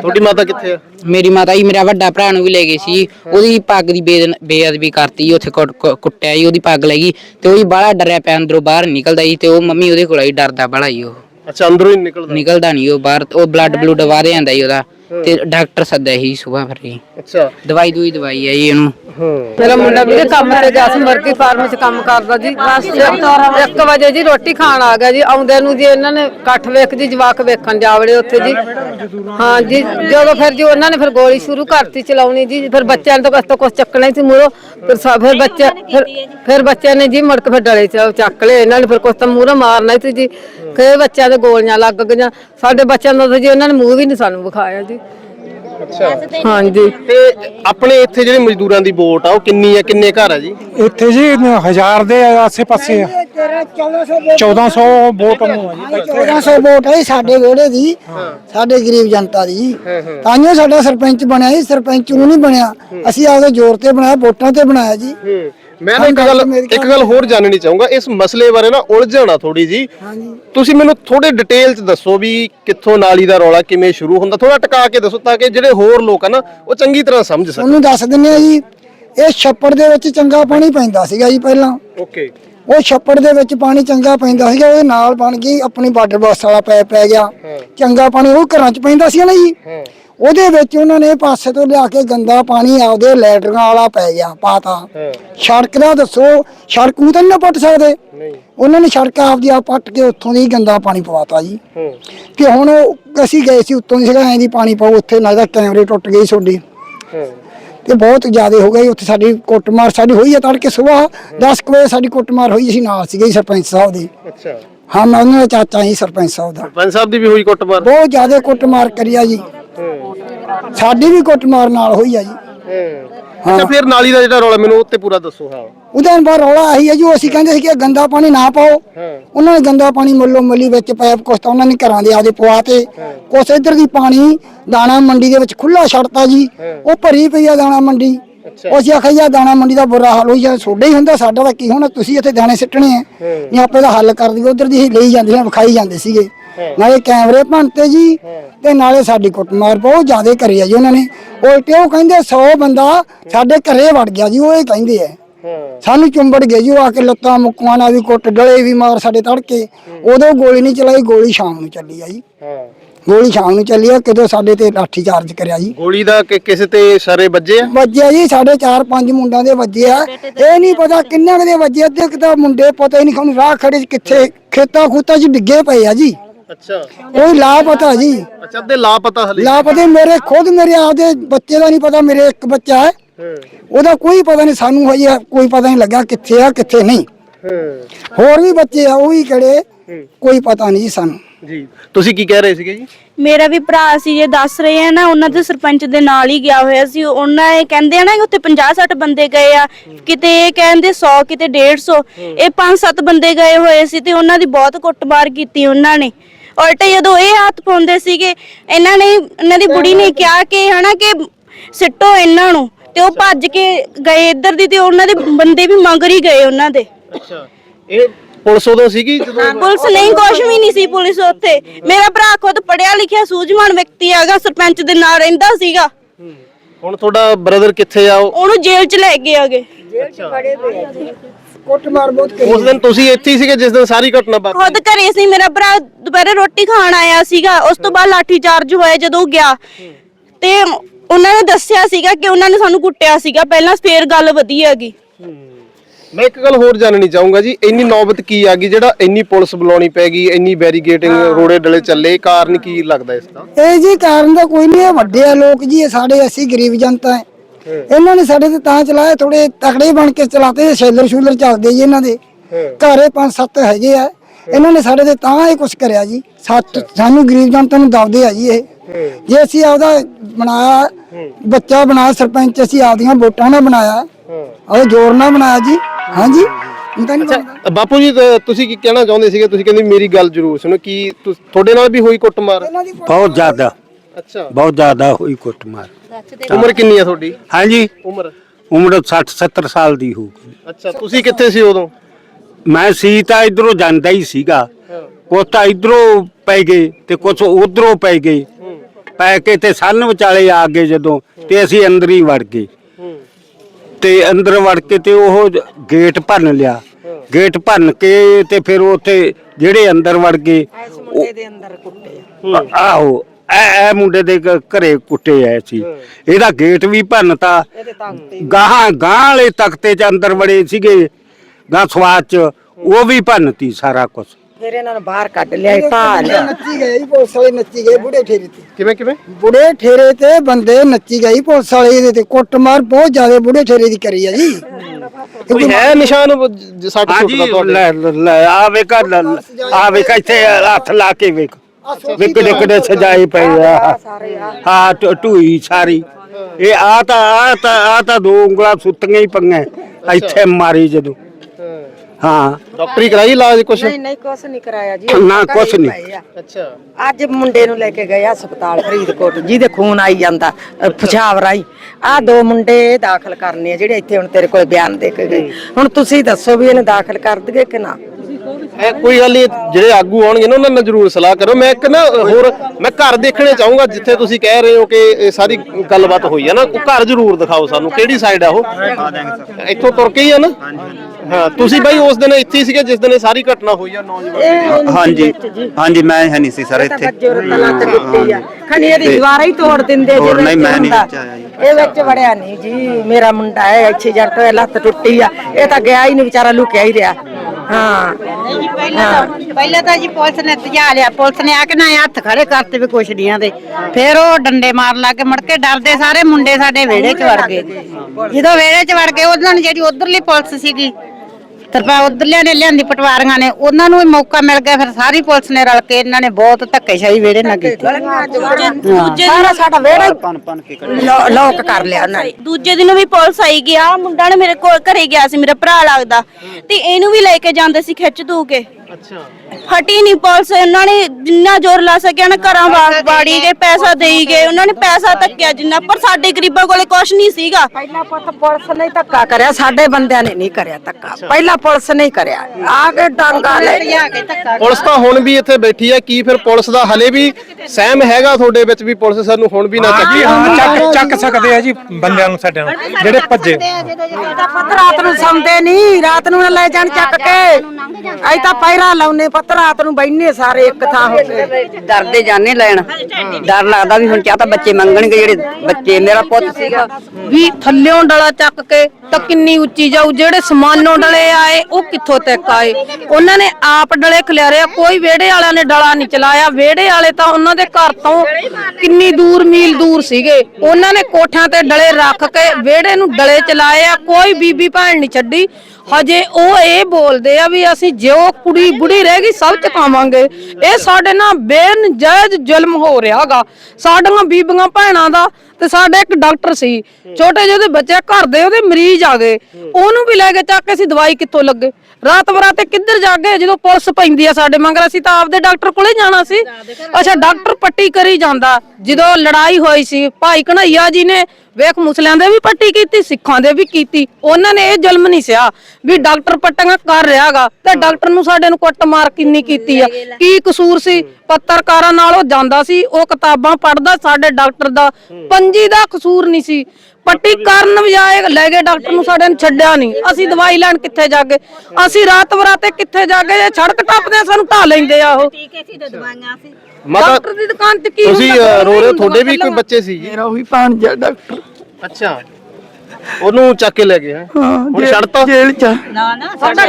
Speaker 3: ਤੁਹਾਡੀ ਮਾਤਾ ਕਿੱਥੇ ਆ?
Speaker 5: ਮੇਰੀ ਮਾਤਾ ਜੀ ਮੇਰਾ ਵੱਡਾ ਭਰਾ ਨੂੰ ਵੀ ਲੈ ਗਏ ਸੀ। ਉਹਦੀ ਪੱਗ ਦੀ ਬੇਦ- ਬੇਅਦਬੀ ਕਰਤੀ ਜੀ, ਉੱਥੇ ਕੁੱਟ- ਕੁ- ਕੁੱਟਿਆ ਜੀ ਉਹਦੀ ਪੱਗ ਲੈ ਗਈ ਤੇ ਉਹ ਜੀ ਬਾਹਲਾ ਡਰਿਆ ਪਿਆ ਅੰਦਰੋਂ ਬਾਹਰ ਨਿਕਲਦਾ ਜੀ ਤੇ ਉਹ ਮੰਮੀ ਉਹਦੇ ਕੋਲ ਹੀ ਡਰਦਾ ਬੜਾ ਜੀ ਉਹ।
Speaker 3: ਅੱਛਾ ਅੰਦਰੋਂ ਹੀ ਨਿਕਲਦਾ।
Speaker 5: ਨਿਕਲਦਾ ਨਹੀਂ ਉਹ ਬਾਹਰ ਉਹ ਬਲੱਡ ਬਲੂਡ ਵਧ ਜਾਂਦਾ ਜੀ ਉਹਦਾ। ਤੇ ਡਾਕਟਰ ਸੱਦਿਆ ਸੀ ਸਵੇਰ ਫਿਰ ਜੀ
Speaker 3: ਅੱਛਾ।
Speaker 5: ਦਵਾਈ ਦੂਈ ਦਵਾਈ ਆ ਜੀ ਇਹਨੂੰ।
Speaker 3: ਹਾਂ।
Speaker 11: ਮੇਰਾ ਮੁੰਡਾ ਵੀ ਕੰਮ ਤੇ ਗਿਆ ਸੀ ਮੁਰਗੀ ਫਾਰਮ 'ਚ ਕੰਮ ਕਰਦਾ ਜੀ। 1 ਵਜੇ ਜੀ ਰੋਟੀ ਖਾਣ ਆ ਗਿਆ ਜੀ। ਆਉਂਦੇ ਨੂੰ ਜੀ ਇਹਨਾਂ ਨੇ ਇਕੱਠ ਵੇਖ ਜੀ ਜਵਾਕ ਵੇਖਣ ਜਾਵੜੇ ਉੱਥੇ ਜੀ। ਹਾਂ ਜੀ ਜਦੋਂ ਫਿਰ ਜੀ ਉਹਨਾਂ ਨੇ ਫਿਰ ਗੋਲੀ ਸ਼ੁਰੂ ਕਰਤੀ ਚਲਾਉਣੀ ਜੀ। ਫਿਰ ਬੱਚਿਆਂ ਨੂੰ ਤਾਂ ਕੁਛ ਤੋਂ ਕੁਛ ਚੱਕਣਾ ਹੀ ਸੀ ਮੂਰੋ। ਫਿਰ ਸਾ- ਫਿਰ ਬੱਚੇ ਫਿਰ ਫਿਰ ਬੱਚਿਆਂ ਨੇ ਜੀ ਮੁੜ ਕੇ ਫਿਰ ਡਲੇ ਚ ਚੱਕ ਲਏ। ਇਹਨਾਂ ਨੇ ਫਿਰ ਕੁਛ ਤਾਂ ਮੂਹਰੋਂ ਮਾਰਨਾ ਹੀ ਸੀ ਜੀ। ਕਈ ਬੱਚਿਆਂ ਦੇ ਗੋਲੀਆਂ ਲੱਗ ਗਈਆਂ। ਸਾਡੇ ਬੱਚਿਆਂ ਦਾ ਤਾਂ ਜੀ ਉਹਨਾਂ ਨੇ ਮੂੰਹ ਵੀ ਨਹੀਂ ਸਾਨੂੰ ਵਿਖਾਇਆ ਜੀ।
Speaker 3: ਅੱਛਾ।
Speaker 11: ਹਾਂਜੀ।
Speaker 3: ਤੇ ਆਪਣੇ ਇੱਥੇ ਜਿਹੜੇ ਮਜ਼ਦੂਰਾਂ ਦੀ ਵੋਟ ਆ ਉਹ ਕਿੰਨੀ ਆ ਕਿੰਨੇ ਘਰ ਆ ਜੀ?
Speaker 8: ਇੱਥੇ ਜੀ ਹਜ਼ਾਰ ਦੇ ਆਸੇ ਪਾਸੇ 1400 ਵੋਟ ਨੂੰ ਆ ਜੀ। 1400 ਵੋਟ ਹੈ ਸਾਡੇ ਵਿਹੜੇ ਦੀ ਸਾਡੇ ਗਰੀਬ ਜਨਤਾ ਦੀ ਤਾਂਿਓ ਸਾਡਾ ਸਰਪੰਚ ਬਣਿਆ ਜੀ ਸਰਪੰਚ ਨੂੰ ਨਹੀਂ ਬਣਿਆ। ਅਸੀਂ ਆਪਦੇ ਜ਼ੋਰ ਤੇ ਬਣਾਇਆ ਵੋਟਾਂ ਤੇ ਬਣਾਇਆ ਜੀ।
Speaker 3: ਮੈਂ ਨਾ ਇੱਕ ਗੱਲ ਇੱਕ ਗੱਲ ਹੋਰ ਜਾਣਨੀ ਚਾਹੂੰਗਾ। ਇਸ ਮਸਲੇ ਬਾਰੇ ਨਾ ਉਲਝਣਾ ਥੋੜੀ ਜੀ ਤੁਸੀਂ ਮੈਨੂੰ ਥੋੜੇ ਡਿਟੇਲ ਚ ਦੱਸੋ ਵੀ ਕਿੱਥੋਂ ਨਾਲੀ ਦਾ ਰੌਲਾ ਕਿਵੇਂ ਸ਼ੁਰੂ ਹੁੰਦਾ। ਥੋੜਾ ਟਿਕਾ ਕੇ ਦੱਸੋ ਤਾਂ ਕਿ ਜਿਹੜੇ ਹੋਰ ਲੋਕ ਆ ਨਾ ਉਹ ਚੰਗੀ ਤਰ੍ਹਾਂ ਸਮਝ ਸਕਣ।
Speaker 8: ਉਹਨੂੰ ਦੱਸ ਦਿੰਨੇ ਆ ਜੀ ਇਹ ਛੱਪੜ ਦੇ ਵਿੱਚ ਚੰਗਾ ਪਾਣੀ ਪੈਂਦਾ ਸੀਗਾ ਜੀ ਪਹਿਲਾਂ।
Speaker 3: ਓਕੇ
Speaker 8: ਉਹ ਛੱਪੜ ਦੇ ਵਿੱਚ ਪਾਣੀ ਚੰਗਾ ਪੈਂਦਾ ਸੀਗਾ ਉਹਦੇ ਨਾਲ ਬਣ ਗਈ ਆਪਣੀ ਵਾਟਰ ਬਾਕਸ ਵਾਲਾ ਪੈਪ ਪੈ ਗਿਆ। ਚੰਗਾ ਪਾਣੀ ਉਹ ਘਰਾਂ 'ਚ ਪੈਂਦਾ ਸੀ ਨਾ ਜੀ। ਉਹਦੇ ਵਿੱਚ ਉਹਨਾਂ ਨੇ ਪਾਸੇ ਤੋਂ ਲਿਆ ਕੇ ਗੰਦਾ ਪਾਣੀ ਆਪਦੇ ਲੈਟਰੀਆਂ ਵਾਲਾ ਪੈ ਗਿਆ ਪਾਤਾ। ਸੜਕ ਦਾ ਦੱਸੋ ਸੜਕ ਨੂੰ ਤਾਂ ਨਹੀਂ ਨਾ ਪੱਟ ਸਕਦੇ? ਉਹਨਾਂ ਨੇ ਸੜਕ ਆਪਦੀ ਆਪ ਪੱਟ ਕੇ ਉੱਥੋਂ ਦੀ ਗੰਦਾ ਪਾਣੀ ਪਵਾਤਾ ਜੀ। ਤੇ ਹੁਣ ਅਸੀਂ ਗਏ ਸੀ ਉੱਤੋਂ ਦੀ ਸੀਗਾ ਐਂ ਦੀ ਪਾਣੀ ਪਾਓ ਉੱਥੇ ਤਾਂ ਕੈਮਰੇ ਟੁੱਟ ਗਏ ਤੁਹਾਡੇ। ਤੇ ਬਹੁਤ ਜ਼ਿਆਦਾ ਹੋ ਗਈ ਉੱਥੇ ਸਾਡੀ ਕੁੱਟਮਾਰ ਸਾਡੀ ਹੋਈ ਹੈ ਤੜਕੇ ਸਵੇਰ 10 ਕੁ ਵਜੇ ਸਾਡੀ ਕੁੱਟਮਾਰ ਹੋਈ ਅਸੀਂ ਨਾਲ ਸੀਗੇ ਜੀ ਸਰਪੰਚ ਸਾਹਿਬ ਦੇ।
Speaker 3: ਅੱਛਾ।
Speaker 8: ਹਾਂ ਮੈਂ ਉਹਨਾਂ ਦਾ ਚਾਚਾ ਹੀ ਸਰਪੰਚ ਸਾਹਿਬ ਦਾ।
Speaker 3: ਪੰਜ ਸਾਹਿਬ ਦੀ ਵੀ ਹੋਈ ਕੁੱਟਮਾਰ?
Speaker 8: ਬਹੁਤ ਜ਼ਿਆਦਾ ਕੁੱਟਮਾਰ ਕਰੀ ਆ ਜੀ। ਸਾਡੀ ਵੀ ਕੁੱਟਮਾਰ ਨਾਲ ਹੋਈ ਆ ਜੀ।
Speaker 3: ਅੱਛਾ ਫਿਰ ਨਾਲੀ ਦਾ ਜਿਹੜਾ ਰੌਲਾ ਮੈਨੂੰ ਉੱਤੇ ਪੂਰਾ ਦੱਸੋ ਹਾਂ।
Speaker 8: ਉਹਦੇ ਬਾਅਦ ਰੌਲਾ ਆਹੀ ਹੈ ਜੋ ਅਸੀਂ ਕਹਿੰਦੇ ਸੀ ਕਿ ਗੰਦਾ ਪਾਣੀ ਨਾ ਪਾਓ। ਉਹਨਾਂ ਨੇ ਗੰਦਾ ਪਾਣੀ ਮੱਲੋ ਮੱਲੀ ਵਿੱਚ ਪੈਪ ਕੁਛ ਤਾਂ ਉਹਨਾਂ ਨੇ ਘਰਾਂ ਦੇ ਆਦੇ ਪਵਾਤੇ। ਕੁਛ ਇੱਧਰ ਦੀ ਪਾਣੀ ਦਾਣਾ ਮੰਡੀ ਦੇ ਵਿੱਚ ਖੁੱਲਾ ਛੱਡਤਾ ਜੀ। ਉਹ ਭਰੀ ਪਈ ਆ ਦਾਣਾ ਮੰਡੀ। ਉਹ ਅਸੀਂ ਆਖਿਆ ਦਾਣਾ ਮੰਡੀ ਦਾ ਬੁਰਾ ਹਾਲ ਹੋਈ ਜਾ ਛੋਡੇ ਹੀ ਹੁੰਦਾ ਸਾਡਾ ਤਾਂ ਕੀ ਹੋਣਾ? ਤੁਸੀਂ ਇੱਥੇ ਦਾਣੇ ਸਿੱਟਣੇ ਆ। ਨਹੀਂ ਆਪੇ ਦਾ ਹੱਲ ਕਰ ਦਿਓ ਉਧਰ ਦੀ ਹੀ ਲਈ ਜਾਂਦੇ ਨੇ ਵਿਖਾਈ ਜਾਂਦੇ ਸੀਗੇ। ਨਾਲੇ ਕੈਮਰੇ ਭੰਨਤੇ ਜੀ। ਤੇ ਨਾਲੇ ਸਾਡੀ ਕੁੱਟਮਾਰ ਬਹੁਤ ਜ਼ਿਆਦਾ ਕਰੀ ਆ ਜੀ ਉਹਨਾਂ ਨੇ। ਉਲਟੇ ਉਹ ਕਹਿੰਦੇ 100 ਬੰਦਾ ਸਾਡੇ ਘਰੇ ਵੜ ਗਿਆ ਜੀ ਉਹ ਇਹ ਕਹਿੰਦੇ ਆ। ਸਾਨੂੰ ਚੁੰਬੜ ਗਏ ਜੀ ਉਹ ਆ ਕੇ ਲੱਤਾਂ ਮੁੱਕਾਂ ਨਾਲ ਵੀ ਕੁੱਟ ਗਲੇ ਵੀ ਮਾਰ ਸਾਡੇ ਤੜਕੇ। ਉਦੋਂ ਗੋਲੀ ਨਹੀਂ ਚਲਾਈ ਗੋਲੀ ਸ਼ਾਮ ਨੂੰ ਚੱਲੀ ਆ ਜੀ। ਗੋਲੀ ਸ਼ਾਮ ਨੂੰ ਚੱਲੀ ਆ ਕਿਦੋਂ ਸਾਡੇ ਤੇ ਲਾਠੀ ਚਾਰਜ ਕਰਿਆ ਜੀ।
Speaker 3: ਗੋਲੀ ਦਾ ਕਿ ਕਿਸੇ ਤੇ ਸਾਰੇ ਵੱਜੇ ਆ?
Speaker 8: ਵੱਜਿਆ ਜੀ ਸਾਡੇ 4-5 ਮੁੰਡਿਆਂ ਦੇ ਵੱਜੇ ਆ। ਇਹ ਨਹੀਂ ਪਤਾ ਕਿੰਨਾਂ ਦੇ ਵੱਜੇ ਅੱਧੇ ਕੁ ਤਾਂ ਮੁੰਡੇ ਪਤਾ ਹੀ ਨਹੀਂ ਸਾਨੂੰ ਰਾਹ ਖੜੇ ਕਿੱਥੇ ਖੇਤਾਂ ਖੂਤਾਂ 'ਚ ਡਿੱਗੇ ਪਏ ਆ ਜੀ।
Speaker 3: ਅੱਛਾ।
Speaker 8: ਕੋਈ ਲਾਪਤਾ ਜੀ।
Speaker 3: ਅੱਛਾ ਅੱਧੇ ਲਾਪਤਾ ਹਲੇ।
Speaker 8: ਲਾਪਤੇ ਮੇਰੇ ਖੁਦ ਮੇਰੇ ਆਪਦੇ ਬੱਚੇ ਦਾ ਨਹੀਂ ਪਤਾ ਮੇਰੇ ਇੱਕ ਬੱਚਾ ਹੈ। ਉਹਦਾ ਕੋਈ ਪਤਾ ਨਹੀਂ ਸਾਨੂੰ ਹਜੇ ਕੋਈ ਪਤਾ ਨਹੀਂ ਲੱਗਾ ਕਿੱਥੇ ਆ ਕਿੱਥੇ ਨਹੀਂ। ਹੋਰ ਵੀ ਬੱਚੇ ਆ ਉਹ ਵੀ ਕਿਹੜੇ ਕੋਈ ਪਤਾ ਨਹੀਂ ਜੀ ਸਾਨੂੰ।
Speaker 3: ਜੀ। ਤੁਸੀਂ ਕੀ ਕਹਿ ਰਹੇ ਸੀਗੇ ਜੀ?
Speaker 10: ਮੇਰਾ ਵੀ ਭਰਾ ਸੀ ਜੇ ਦੱਸ ਰਹੇ ਆ ਨਾ ਉਹਨਾਂ ਦੇ ਸਰਪੰਚ ਦੇ ਨਾਲ ਹੀ ਗਿਆ ਹੋਇਆ ਸੀ। ਉਹਨਾਂ ਇਹ ਕਹਿੰਦੇ ਆ ਨਾ ਕਿ ਉੱਥੇ 50 60 ਬੰਦੇ ਗਏ ਆ। ਕਿਤੇ ਇਹ ਕਹਿੰਦੇ 100 ਕਿਤੇ 150 ਇਹ 5-7 ਬੰਦੇ ਗਏ ਹੋਏ ਸੀ ਤੇ ਉਹਨਾਂ ਦੀ ਬਹੁਤ ਕੁੱਟਮਾਰ ਕੀਤੀ ਉਹਨਾਂ ਨੇ। ਉਲਟਾ ਜਦੋਂ ਇਹ ਹੱਥ ਪਾਉਂਦੇ ਸੀਗੇ ਇਹਨਾਂ ਨੇ ਇਹਨਾਂ ਦੀ ਬੁੜੀ ਨੇ ਕਿਹਾ ਕਿ ਹਨਾ ਕਿ ਸਿੱਟੋ ਇਹਨਾਂ ਨੂੰ ਤੇ ਉਹ ਭੱਜ ਕੇ ਗਏ ਇੱਧਰ ਦੀ ਤੇ ਉਹਨਾਂ ਦੇ ਬੰਦੇ ਵੀ ਮੰਗਰ ਹੀ ਗਏ ਉਹਨਾਂ ਦੇ।
Speaker 3: ਅੱਛਾ ਇਹ ਪੁਲਿਸ ਉਦੋਂ ਸੀਗੀ ਜਦੋਂ
Speaker 10: ਪੁਲਿਸ ਨਹੀਂ ਕੁਛ ਵੀ ਨਹੀਂ ਸੀ ਪੁਲਿਸ ਉੱਥੇ। ਮੇਰਾ ਭਰਾ ਖੁਦ ਪੜਿਆ ਲਿਖਿਆ ਸੂਝਵਾਨ ਵਿਅਕਤੀ ਹੈਗਾ ਸਰਪੰਚ ਦੇ ਨਾਲ ਰਹਿੰਦਾ ਸੀਗਾ।
Speaker 3: ਹੁਣ ਤੁਹਾਡਾ ਬ੍ਰਦਰ ਕਿੱਥੇ ਆ ਉਹ-
Speaker 10: ਉਹਨੂੰ ਜੇਲ੍ਹ 'ਚ ਲੈ ਗਏ ਆਗੇ
Speaker 8: ਕੁੱਟਮਾਰ ਬਹੁਤ ਕਰੀ।
Speaker 3: ਉਸ ਦਿਨ ਤੁਸੀਂ ਇੱਥੇ ਹੀ ਸੀਗੇ ਜਿਸ ਦਿਨ ਸਾਰੀ ਘਟਨਾ ਵਾਪਰੀ।
Speaker 10: ਖੁਦ ਘਰੇ ਸੀ ਮੇਰਾ ਭਰਾ ਦੁਪਹਿਰੇ ਰੋਟੀ ਖਾਣ ਆਇਆ ਸੀਗਾ ਉਸ ਤੋਂ ਬਾਅਦ ਲਾਠੀ ਚਾਰਜ ਹੋਇਆ ਜਦੋਂ ਉਹ ਗਿਆ। ਤੇ ਉਹਨਾਂ ਨੇ ਦੱਸਿਆ ਸੀਗਾ ਕਿ ਉਹਨਾਂ ਨੇ ਸਾਨੂੰ ਕੁੱਟਿਆ ਸੀਗਾ ਪਹਿਲਾਂ ਫੇਰ ਗੱਲ ਵਧੀ ਹੈਗੀ।
Speaker 3: ਮੈਂ ਇੱਕ ਗੱਲ ਹੋਰ ਜਾਣਨੀ ਚਾਹੂੰਗਾ ਜੀ ਇੰਨੀ ਨੌਬਤ ਕੀ ਆ ਗਈ ਜਿਹੜਾ ਇੰਨੀ ਪੁਲਿਸ ਬੁਲਾਉਣੀ ਪੈ ਗਈ ਇੰਨੀ ਬੈਰੀਗੇਟਿੰਗ ਰੋੜੇ ਡਲੇ ਚੱਲੇ ਕਾਰਨ ਕੀ ਲੱਗਦਾ ਇਸ ਦਾ?
Speaker 8: ਇਹ ਜੀ ਕਾਰਨ ਤਾਂ ਕੋਈ ਨਹੀਂ ਇਹ ਵੱਡੇ ਆ ਲੋਕ ਜੀ ਇਹ ਸਾਡੇ ਅਸੀਂ ਗਰੀਬ ਜਨਤਾ ਹੈ। ਇਹਨਾਂ ਨੇ ਸਾਡੇ ਤੇ ਤਾਂ ਚਲਾਏ ਥੋੜੇ ਤਕੜੇ ਬਣ ਕੇ ਚਲਾਤੇ ਸ਼ੈਲਰ ਸ਼ੂਲਰ ਚੱਲਦੇ ਜੀ ਇਹਨਾਂ ਦੇ। ਘਰੇ ਪੰਜ ਸੱਤ ਹੈਗੇ ਆ। ਇਹਨਾਂ ਨੇ ਸਾਡੇ ਤੇ ਤਾਂ ਇਹ ਕੁਛ ਕਰਿਆ ਜੀ। ਸੱਤ ਸਾਨੂੰ ਗਰੀਬ ਜਨਤਾ ਨੂੰ ਦਬਦੇ ਆ ਜੀ ਇਹ। ਜੇ ਅਸੀਂ ਆਪਦਾ ਬਣਾਇਆ ਬੱਚਾ ਬਣਾਇਆ ਸਰਪੰਚ ਅਸੀਂ ਆਪਦੀਆਂ ਵੋਟਾਂ ਨਾਲ ਬਣਾਇਆ। ਉਹ ਜ਼ੋਰ ਨਾਲ ਬਣਾਇਆ ਜੀ। ਹਾਂਜੀ।
Speaker 3: ਬਾਪੂ ਜੀ ਤੁਸੀਂ ਕੀ ਕਹਿਣਾ ਚਾਹੁੰਦੇ ਸੀਗੇ? ਤੁਸੀਂ ਕਹਿੰਦੇ ਮੇਰੀ ਗੱਲ ਜ਼ਰੂਰ ਸੁਣੋ ਕੀ ਤੁਹਾਡੇ ਨਾਲ ਵੀ ਹੋਈ ਕੁੱਟਮਾਰ
Speaker 12: ਬਹੁਤ ਜ਼ਿਆਦਾ।
Speaker 3: ਅੱਛਾ।
Speaker 12: ਬਹੁਤ ਜ਼ਿਆਦਾ ਹੋਈ ਕੁੱਟਮਾਰ।
Speaker 3: ਉਮਰ ਕਿੰਨੀ ਆ ਤੁਹਾਡੀ?
Speaker 12: ਹਾਂਜੀ।
Speaker 3: ਉਮਰ?
Speaker 12: ਉਮਰ 60 70 ਸਾਲ ਦੀ ਹੋਊਗੀ
Speaker 3: ਅੱਛਾ ਤੁਸੀਂ ਕਿੱਥੇ ਸੀ ਉਦੋਂ?
Speaker 12: ਮੈਂ ਸੀ ਤਾਂ ਇਧਰੋਂ ਜਾਂਦਾ ਹੀ ਸੀਗਾ। ਤਾਂ ਇਧਰੋਂ ਪੈ ਗਏ ਤੇ ਕੁਛ ਉਧਰੋਂ ਪੈ ਗਏ। ਪੈ ਕੇ ਤੇ ਸੰਨ ਵਿਚਾਲੇ ਆ ਗਏ ਜਦੋਂ ਤੇ ਅਸੀਂ ਅੰਦਰ ਹੀ ਵੜ ਗਏ। ਤੇ ਅੰਦਰ ਵੜ ਕੇ ਤੇ ਉਹ ਗੇਟ ਭੰਨ ਲਿਆ। ਗੇਟ ਭੰਨ ਕੇ ਤੇ ਫਿਰ ਉੱਥੇ ਜਿਹੜੇ ਅੰਦਰ ਵੜ ਗਏ
Speaker 1: ਮੁੰਡੇ ਦੇ ਅੰਦਰ ਕੁੱਟੇ।
Speaker 12: ਆ- ਆਹੋ ਐ ਐ ਮੁੰਡੇ ਦੇ ਘ- ਘਰੇ ਕੁੱਟੇ ਐ ਸੀ। ਇਹਦਾ ਗੇਟ ਵੀ ਭੰਨਤਾ ਗਾਹਾਂ ਗਾਂ ਵਾਲੇ ਤਖਤੇ ਚ ਅੰਦਰ ਵੜੇ ਸੀਗੇ ਗਾਂ ਸਵਾਦ ਚ। ਉਹ ਵੀ ਭੰਨਤੀ ਸਾਰਾ ਕੁਝ
Speaker 1: ਫਿਰ ਇਹਨਾਂ ਨੂੰ ਬਾਹਰ ਕੱਢ ਲਿਆ ਲਿਆ
Speaker 8: ਨੱਚੀ ਗਏ ਜੀ ਪੁਲਿਸ ਵਾਲੇ ਨੱਚੀ ਗਏ ਬੁੜੇ ਠੇਰੇ ਤੇ।
Speaker 3: ਕਿਵੇਂ ਕਿਵੇਂ?
Speaker 8: ਬੁੜੇ ਠੇਰੇ ਤੇ ਬੰਦੇ ਨੱਚੀ ਗਈ ਪੁਲਿਸ ਵਾਲੇ ਇਹਦੇ ਤੇ ਕੁੱਟਮਾਰ ਬਹੁਤ ਜ਼ਿਆਦਾ ਬੁੜੇ ਠੇਰੇ ਦੀ ਕਰੀ ਆ ਜੀ।
Speaker 3: ਕੋਈ ਹੈ ਨਿਸ਼ਾਨ ਉਹ ਜ- ਸੱਟ
Speaker 12: ਹਾਂਜੀ
Speaker 3: ਸੁੱਟ ਦਾ ਤੁਹਾਡੇ?
Speaker 12: ਲੈ ਲੈ- ਲੈ ਆ ਵੇਖ ਆ ਵੇਖ ਇੱਥੇ ਹੱਥ ਲਾ ਕੇ ਵੇਖ। ਕਿਹੜੇ ਕਿਹੜੇ ਸਜਾਏ ਪਏ ਆ। ਹਾਂ ਢੂਈ ਸਾਰੀ। ਇਹ ਆ ਤਾਂ ਆ ਤਾਂ ਆ ਤਾਂ ਦੋ ਉਂਗਲਾਂ ਸੁੱਤੀਆਂ ਹੀ ਪੰਗਾਂ ਇੱਥੇ ਮਾਰੀ ਜਦੋਂ। ਹਾਂ।
Speaker 3: ਡਾਕਟਰੀ ਕਰਾਈ ਇਲਾਜ ਕੁਛ?
Speaker 1: ਨਹੀਂ ਨਹੀਂ ਕੁਛ ਨਹੀਂ ਕਰਾਇਆ ਜੀ।
Speaker 12: ਨਾ, ਕੁਛ ਨਹੀਂ।
Speaker 3: ਅੱਛਾ।
Speaker 1: ਅੱਜ ਮੁੰਡੇ ਨੂੰ ਲੈ ਕੇ ਗਏ ਹਸਪਤਾਲ ਫਰੀਦਕੋਟ। ਜਿਹਦੇ ਖੂਨ ਆਈ ਜਾਂਦਾ ਪਿਸ਼ਾਬ ਰਾਈ ਆ ਦੋ ਮੁੰਡੇ ਦਾਖਲ ਕਰਨੇ ਆ ਜਿਹੜੇ ਇੱਥੇ ਹੁਣ ਤੇਰੇ ਕੋਲ ਬਿਆਨ ਦੇ ਕੇ ਗਏ। ਹੁਣ ਤੁਸੀਂ ਦੱਸੋ ਵੀ ਇਹਨੂੰ ਦਾਖਲ ਕਰ ਦਈਏ ਕਿ ਨਾ?
Speaker 3: ਇਹ ਕੋਈ ਗੱਲ ਨਹੀਂ ਜਿਹੜੇ ਆਗੂ ਆਉਣਗੇ ਨਾ ਉਹਨਾਂ ਨਾਲ ਜ਼ਰੂਰ ਸਲਾਹ ਕਰੋ। ਮੈਂ ਇੱਕ ਨਾ ਹੋਰ ਮੈਂ ਘਰ ਦੇਖਣੇ ਚਾਹੂੰਗਾ ਜਿੱਥੇ ਤੁਸੀਂ ਕਹਿ ਰਹੇ ਹੋ ਕਿ ਇਹ ਸਾਰੀ ਗੱਲਬਾਤ ਹੋਈ ਹੈ ਨਾ ਉਹ ਘਰ ਜ਼ਰੂਰ ਦਿਖਾਓ ਸਾਨੂੰ ਕਿਹੜੀ ਸਾਈਡ ਆ ਉਹ? ਇੱਥੋਂ ਤੁਰ ਕੇ ਹੀ ਆ ਨਾ? ਹਾਂ ਤੁਸੀਂ ਬਾਈ ਉਸ ਦਿਨ ਇੱਥੇ ਹੀ ਸੀਗੇ ਜਿਸ ਦਿਨ ਇਹ ਸਾਰੀ ਘਟਨਾ ਹੋਈ ਆ ਨੌਜਵਾਨ
Speaker 13: ਹਾਂਜੀ। ਹਾਂਜੀ ਮੈਂ ਹੈ ਨਹੀਂ ਸੀ ਸਰ ਇੱਥੇ।
Speaker 1: ਬੱਜੋ ਲੱਤ ਟੁੱਟੀ ਆ। ਖਣੀ ਇਹਦੀ ਦੀਵਾਰਾਂ ਹੀ ਤੋੜ ਦਿੰਦੇ ਜੇ
Speaker 13: ਨਹੀਂ, ਮੈਂ ਨਹੀਂ।
Speaker 1: ਇਹ ਵਿੱਚ ਵੜਿਆ ਨਹੀਂ ਜੀ ਮੇਰਾ ਮੁੰਡਾ ਹੈ ਐਕਸੀਡੈਂਟ ਹੋਇਆ ਲੱਤ ਟੁੱਟੀ ਆ। ਇਹ ਤਾਂ ਗਿਆ ਹੀ ਨਹੀਂ ਵਿਚਾਰਾ ਲੁਕਿਆ ਹੀ ਰਿਹਾ। ਹਾਂ।
Speaker 9: ਪਹਿਲਾਂ ਤਾਂ ਜੀ ਪੁਲਿਸ ਨੇ ਤਜਾ ਲਿਆ। ਪੁਲਿਸ ਨੇ ਆ ਕੇ ਨਾ ਇਹ ਹੱਥ ਖੜੇ ਕਰਤੇ ਵੀ ਕੁਛ ਦੀਆਂ ਦੇ ਫਿਰ ਉਹ ਡੰਡੇ ਮਾਰ ਲਾ ਕੇ ਮੁੜ ਕੇ ਡਰਦੇ ਸਾਰੇ ਮੁੰਡੇ ਸਾਡੇ ਵਿਹੜੇ 'ਚ ਵੜ ਗਏ। ਜਦੋਂ ਵਿਹੜੇ 'ਚ ਵੜ ਗਏ ਉਹਨਾਂ ਨੇ ਜਿਹੜੀ ਉਧਰਲੀ ਪੁਲਿਸ ਸੀਗੀ ਤਰਪਾ ਉਧਰਲਿਆਂ ਨੇ ਲਿਆਂਦੀ ਪਟਵਾਰੀਆਂ ਨੇ ਉਹਨਾਂ ਨੂੰ ਵੀ ਮੌਕਾ ਮਿਲ ਗਿਆ ਫਿਰ ਸਾਰੀ ਪੁਲਿਸ ਨੇ ਰਲ ਕੇ ਇਹਨਾਂ ਨੇ ਬਹੁਤ ਧੱਕੇਸ਼ਾਹੀ ਵਿਹੜੇ ਨਾਲ ਕੀਤੀ।
Speaker 1: ਸਾਰਾ ਸਾਡਾ ਵਿਹੜਾ ਹੀ ਲੋ- ਲੋਕ ਕਰ ਲਿਆ ਉਹਨਾਂ ਨੇ।
Speaker 10: ਦੂਜੇ ਦਿਨ ਵੀ ਪੁਲਿਸ ਆਈ ਗਿਆ ਮੁੰਡਾ ਨੇ ਮੇਰੇ ਕੋਲ ਘਰੇ ਗਿਆ ਸੀ ਮੇਰਾ ਭਰਾ ਲੱਗਦਾ ਤੇ ਇਹਨੂੰ ਵੀ ਲੈ ਕੇ ਜਾਂਦੇ ਸੀ ਖਿੱਚ ਧੂ ਕੇ।
Speaker 3: ਅੱਛਾ।
Speaker 10: ਹਟੀ ਨਹੀਂ ਪੁਲਿਸ ਉਹਨਾਂ ਨੇ ਜਿੰਨਾ ਜ਼ੋਰ ਲਾ ਸਕਿਆ ਨਾ ਘਰਾਂ ਵਾ- ਵਾੜੀ ਗਏ। ਪੈਸਾ ਦੇਈ ਗਏ ਉਹਨਾਂ ਨੇ ਪੈਸਾ ਧੱਕਿਆ ਜਿੰਨਾ ਪਰ ਸਾਡੇ ਗਰੀਬਾਂ ਕੋਲੇ ਕੁਝ ਨਹੀਂ ਸੀਗਾ।
Speaker 1: ਪਹਿਲਾਂ ਪੁੱਤ ਪੁਲਿਸ ਨੇ ਹੀ ਧੱਕਾ ਕਰਿਆ ਸਾਡੇ ਬੰਦਿਆਂ ਨੇ ਨਹੀਂ ਕਰਿਆ ਧੱਕਾ। ਪਹਿਲਾਂ ਪੁਲਿਸ ਨੇ ਹੀ ਕਰਿਆ। ਆ ਕੇ ਡਾਂਗਾ ਲੈ।
Speaker 3: ਪੁਲਿਸ ਤਾਂ ਹੁਣ ਵੀ ਇੱਥੇ ਬੈਠੀ ਹੈ ਕੀ ਫਿਰ ਪੁਲਿਸ ਦਾ ਹਲੇ ਵੀ ਸਹਿਮ ਹੈਗਾ ਤੁਹਾਡੇ ਵਿੱਚ ਵੀ ਪੁਲਿਸ ਸਾਨੂੰ ਹੁਣ ਵੀ ਨਾ ਚੱਕੀ।
Speaker 14: ਹਾਂ ਚੱਕ ਚੱਕ ਸਕਦੇ ਆ ਜੀ ਬੰਦਿਆਂ ਨੂੰ ਸਾਡੇ ਨੂੰ ਜਿਹੜੇ ਭੱਜੇ।
Speaker 1: ਰਾਤ ਨੂੰ ਸੌਂਦੇ ਨਹੀਂ ਰਾਤ ਨੂੰ ਨਾ ਲੈ ਜਾਣ ਚੱਕ ਕੇ। ਅਸੀਂ ਤਾਂ ਪਹਿਰਾ ਲਾਉਨੇ ਪੁੱਤ ਰਾਤ ਨੂੰ ਬੈਠਨੇ ਸਾਰੇ ਇੱਕ ਥਾਂ ਹੋ ਕੇ।
Speaker 11: ਡਰਦੇ ਜਾਣੇ ਲੈਣ। ਡਰ ਲੱਗਦਾ ਵੀ ਹੁਣ ਚਾਹ ਤਾਂ ਬੱਚੇ ਮੰਗਣਗੇ ਜਿਹੜੇ ਬੱਚੇ, ਮੇਰਾ ਪੁੱਤ ਸੀਗਾ, ਵੀ ਥੱਲਿਓਂ ਡਲਾ ਚੱਕ ਕੇ ਤਾਂ ਕਿੰਨੀ ਉੱਚੀ ਜਾਊ, ਜਿਹੜੇ ਸਮਾਨੋਂ ਡਲੇ ਆਏ, ਉਹ ਕਿੱਥੋਂ ਤੱਕ ਆਏ? ਉਹਨਾਂ ਨੇ ਆਪ ਡਲੇ ਖਿਲਾਰੇ ਕੋਈ ਵਿਹੜੇ ਵਾਲਿਆਂ ਨੇ ਡਲਾ ਨਹੀਂ ਚਲਾਇਆ। ਵਿਹੜੇ ਵਾਲੇ ਤਾਂ ਉਹਨਾਂ ਦੇ ਘਰ ਤੋਂ ਕਿੰਨੀ ਦੂਰ ਮੀਲ ਦੂਰ ਸੀਗੇ। ਉਹਨਾਂ ਨੇ ਕੋਠਿਆਂ ਤੇ ਡਲੇ ਰੱਖ ਕੇ ਵਿਹੜੇ ਨੂੰ ਡਲੇ ਚਲਾਏ ਆ, ਕੋਈ ਬੀਬੀ ਭੈਣ ਨਹੀਂ ਛੱਡੀ। ਹਜੇ ਉਹ ਇਹ ਬੋਲਦੇ ਆ ਵੀ ਅਸੀਂ ਜੋ ਕੁੜੀ ਬੁੜੀ ਰਹਿ ਗਈ ਸਭ ਚਕਾਵਾਂਗੇ। ਇਹ ਸਾਡੇ ਨਾਲ ਬੇਨਜਾਇਜ਼ ਜ਼ੁਲਮ ਹੋ ਰਿਹਾਗਾ। ਸਾਡੀਆਂ ਬੀਬੀਆਂ ਭੈਣਾਂ ਦਾ ਤੇ ਸਾਡੇ ਇੱਕ ਡਾਕਟਰ ਸੀ, ਛੋਟੇ ਜਿਹੇ ਉਹਦੇ ਬੱਚੇ ਘਰ ਦੇ ਉਹਦੇ ਮਰੀਜ਼ ਆ ਗਏ। ਉਹਨੂੰ ਵੀ ਲੈ ਕੇ ਚੱਕ ਕੇ ਅਸੀਂ ਦਵਾਈ ਕਿੱਥੋਂ ਲੱਗੇ? ਰਾਤ ਬਰਾਤੇ ਕਿੱਧਰ ਜਾ ਗਏ? ਜਦੋਂ ਪੁਲਿਸ ਪੈਂਦੀ ਆ ਸਾਡੇ ਮਗਰ, ਅਸੀਂ ਤਾਂ ਆਪਦੇ ਡਾਕਟਰ ਕੋਲੇ ਜਾਣਾ ਸੀ। ਅੱਛਾ, ਡਾਕਟਰ ਪੱਟੀ ਕਰੀ ਜਾਂਦਾ। ਜਦੋਂ ਲੜਾਈ ਹੋਈ ਸੀ, ਭਾਈ ਕਨਈਆ ਜੀ ਨੇ ਵੇਖ ਮੁਸਲਿਆਂ ਦੇ ਵੀ ਪੱਟੀ ਕੀਤੀ, ਸਿੱਖਾਂ ਦੇ ਵੀ ਕੀਤੀ। ਉਹਨਾਂ ਨੇ ਇਹ ਜ਼ੁਲਮ ਨਹੀਂ ਸਿਆ ਵੀ ਡਾਕਟਰ ਪੱਟੀਆਂ ਕਰ ਰਿਹਾਗਾ। ਤੇ ਡਾਕਟਰ ਨੂੰ ਸਾਡੇ ਨੂੰ ਕੁੱਟ ਮਾਰ ਕਿੰਨੀ ਕੀਤੀ ਆ? ਕੀ ਕਸੂਰ ਸੀ? ਪੱਤਰਕਾਰਾਂ ਨਾਲ ਉਹ ਜਾਂਦਾ ਸੀ ਉਹ ਕਿਤਾਬਾਂ ਪੜ੍ਹਦਾ ਸਾਡੇ ਡਾਕਟਰ ਦਾ ਪੰਜੀ ਦਾ ਕਸੂਰ ਨਹੀਂ ਸੀ। ਪੱਟੀ ਕਰਨ ਵਜਾਏ ਲੈ ਗਏ ਡਾਕਟਰ ਨੂੰ ਸਾਡੇ ਨੂੰ ਛੱਡਿਆ ਨਹੀਂ। ਅਸੀਂ ਦਵਾਈ ਲੈਣ ਕਿੱਥੇ ਜਾ ਗਏ? ਅਸੀਂ ਰਾਤ ਬਰਾਤੇ ਕਿੱਥੇ ਜਾ ਗਏ? ਇਹ ਸੜਕ ਟੱਪਦੇ ਸਾਨੂੰ ਢਾ ਲੈਂਦੇ ਆ ਉਹ।
Speaker 3: ਮਾਤਾ
Speaker 11: ਡਾਕਟਰ ਦੀ ਦੁਕਾਨ ਤੇ ਕੀ
Speaker 3: ਤੁਸੀਂ
Speaker 11: ਹੁੰਦਾ?
Speaker 3: ਰੋ ਰਹੇ ਹੋ? ਤੁਹਾਡੇ ਵੀ ਕੋਈ ਬੱਚੇ ਸੀ ਜੀ?
Speaker 8: ਮੇਰਾ ਉਹੀ ਭਾਣਜਾ ਡਾਕਟਰ।
Speaker 3: ਅੱਛਾ। ਉਹਨੂੰ ਚੱਕ ਕੇ ਲੈ ਗਏ ਹੈਂ? ਹੁਣ ਛੱਡਤਾ
Speaker 15: ਜੇਲ੍ਹ ਚ
Speaker 16: ਸਾਡਾ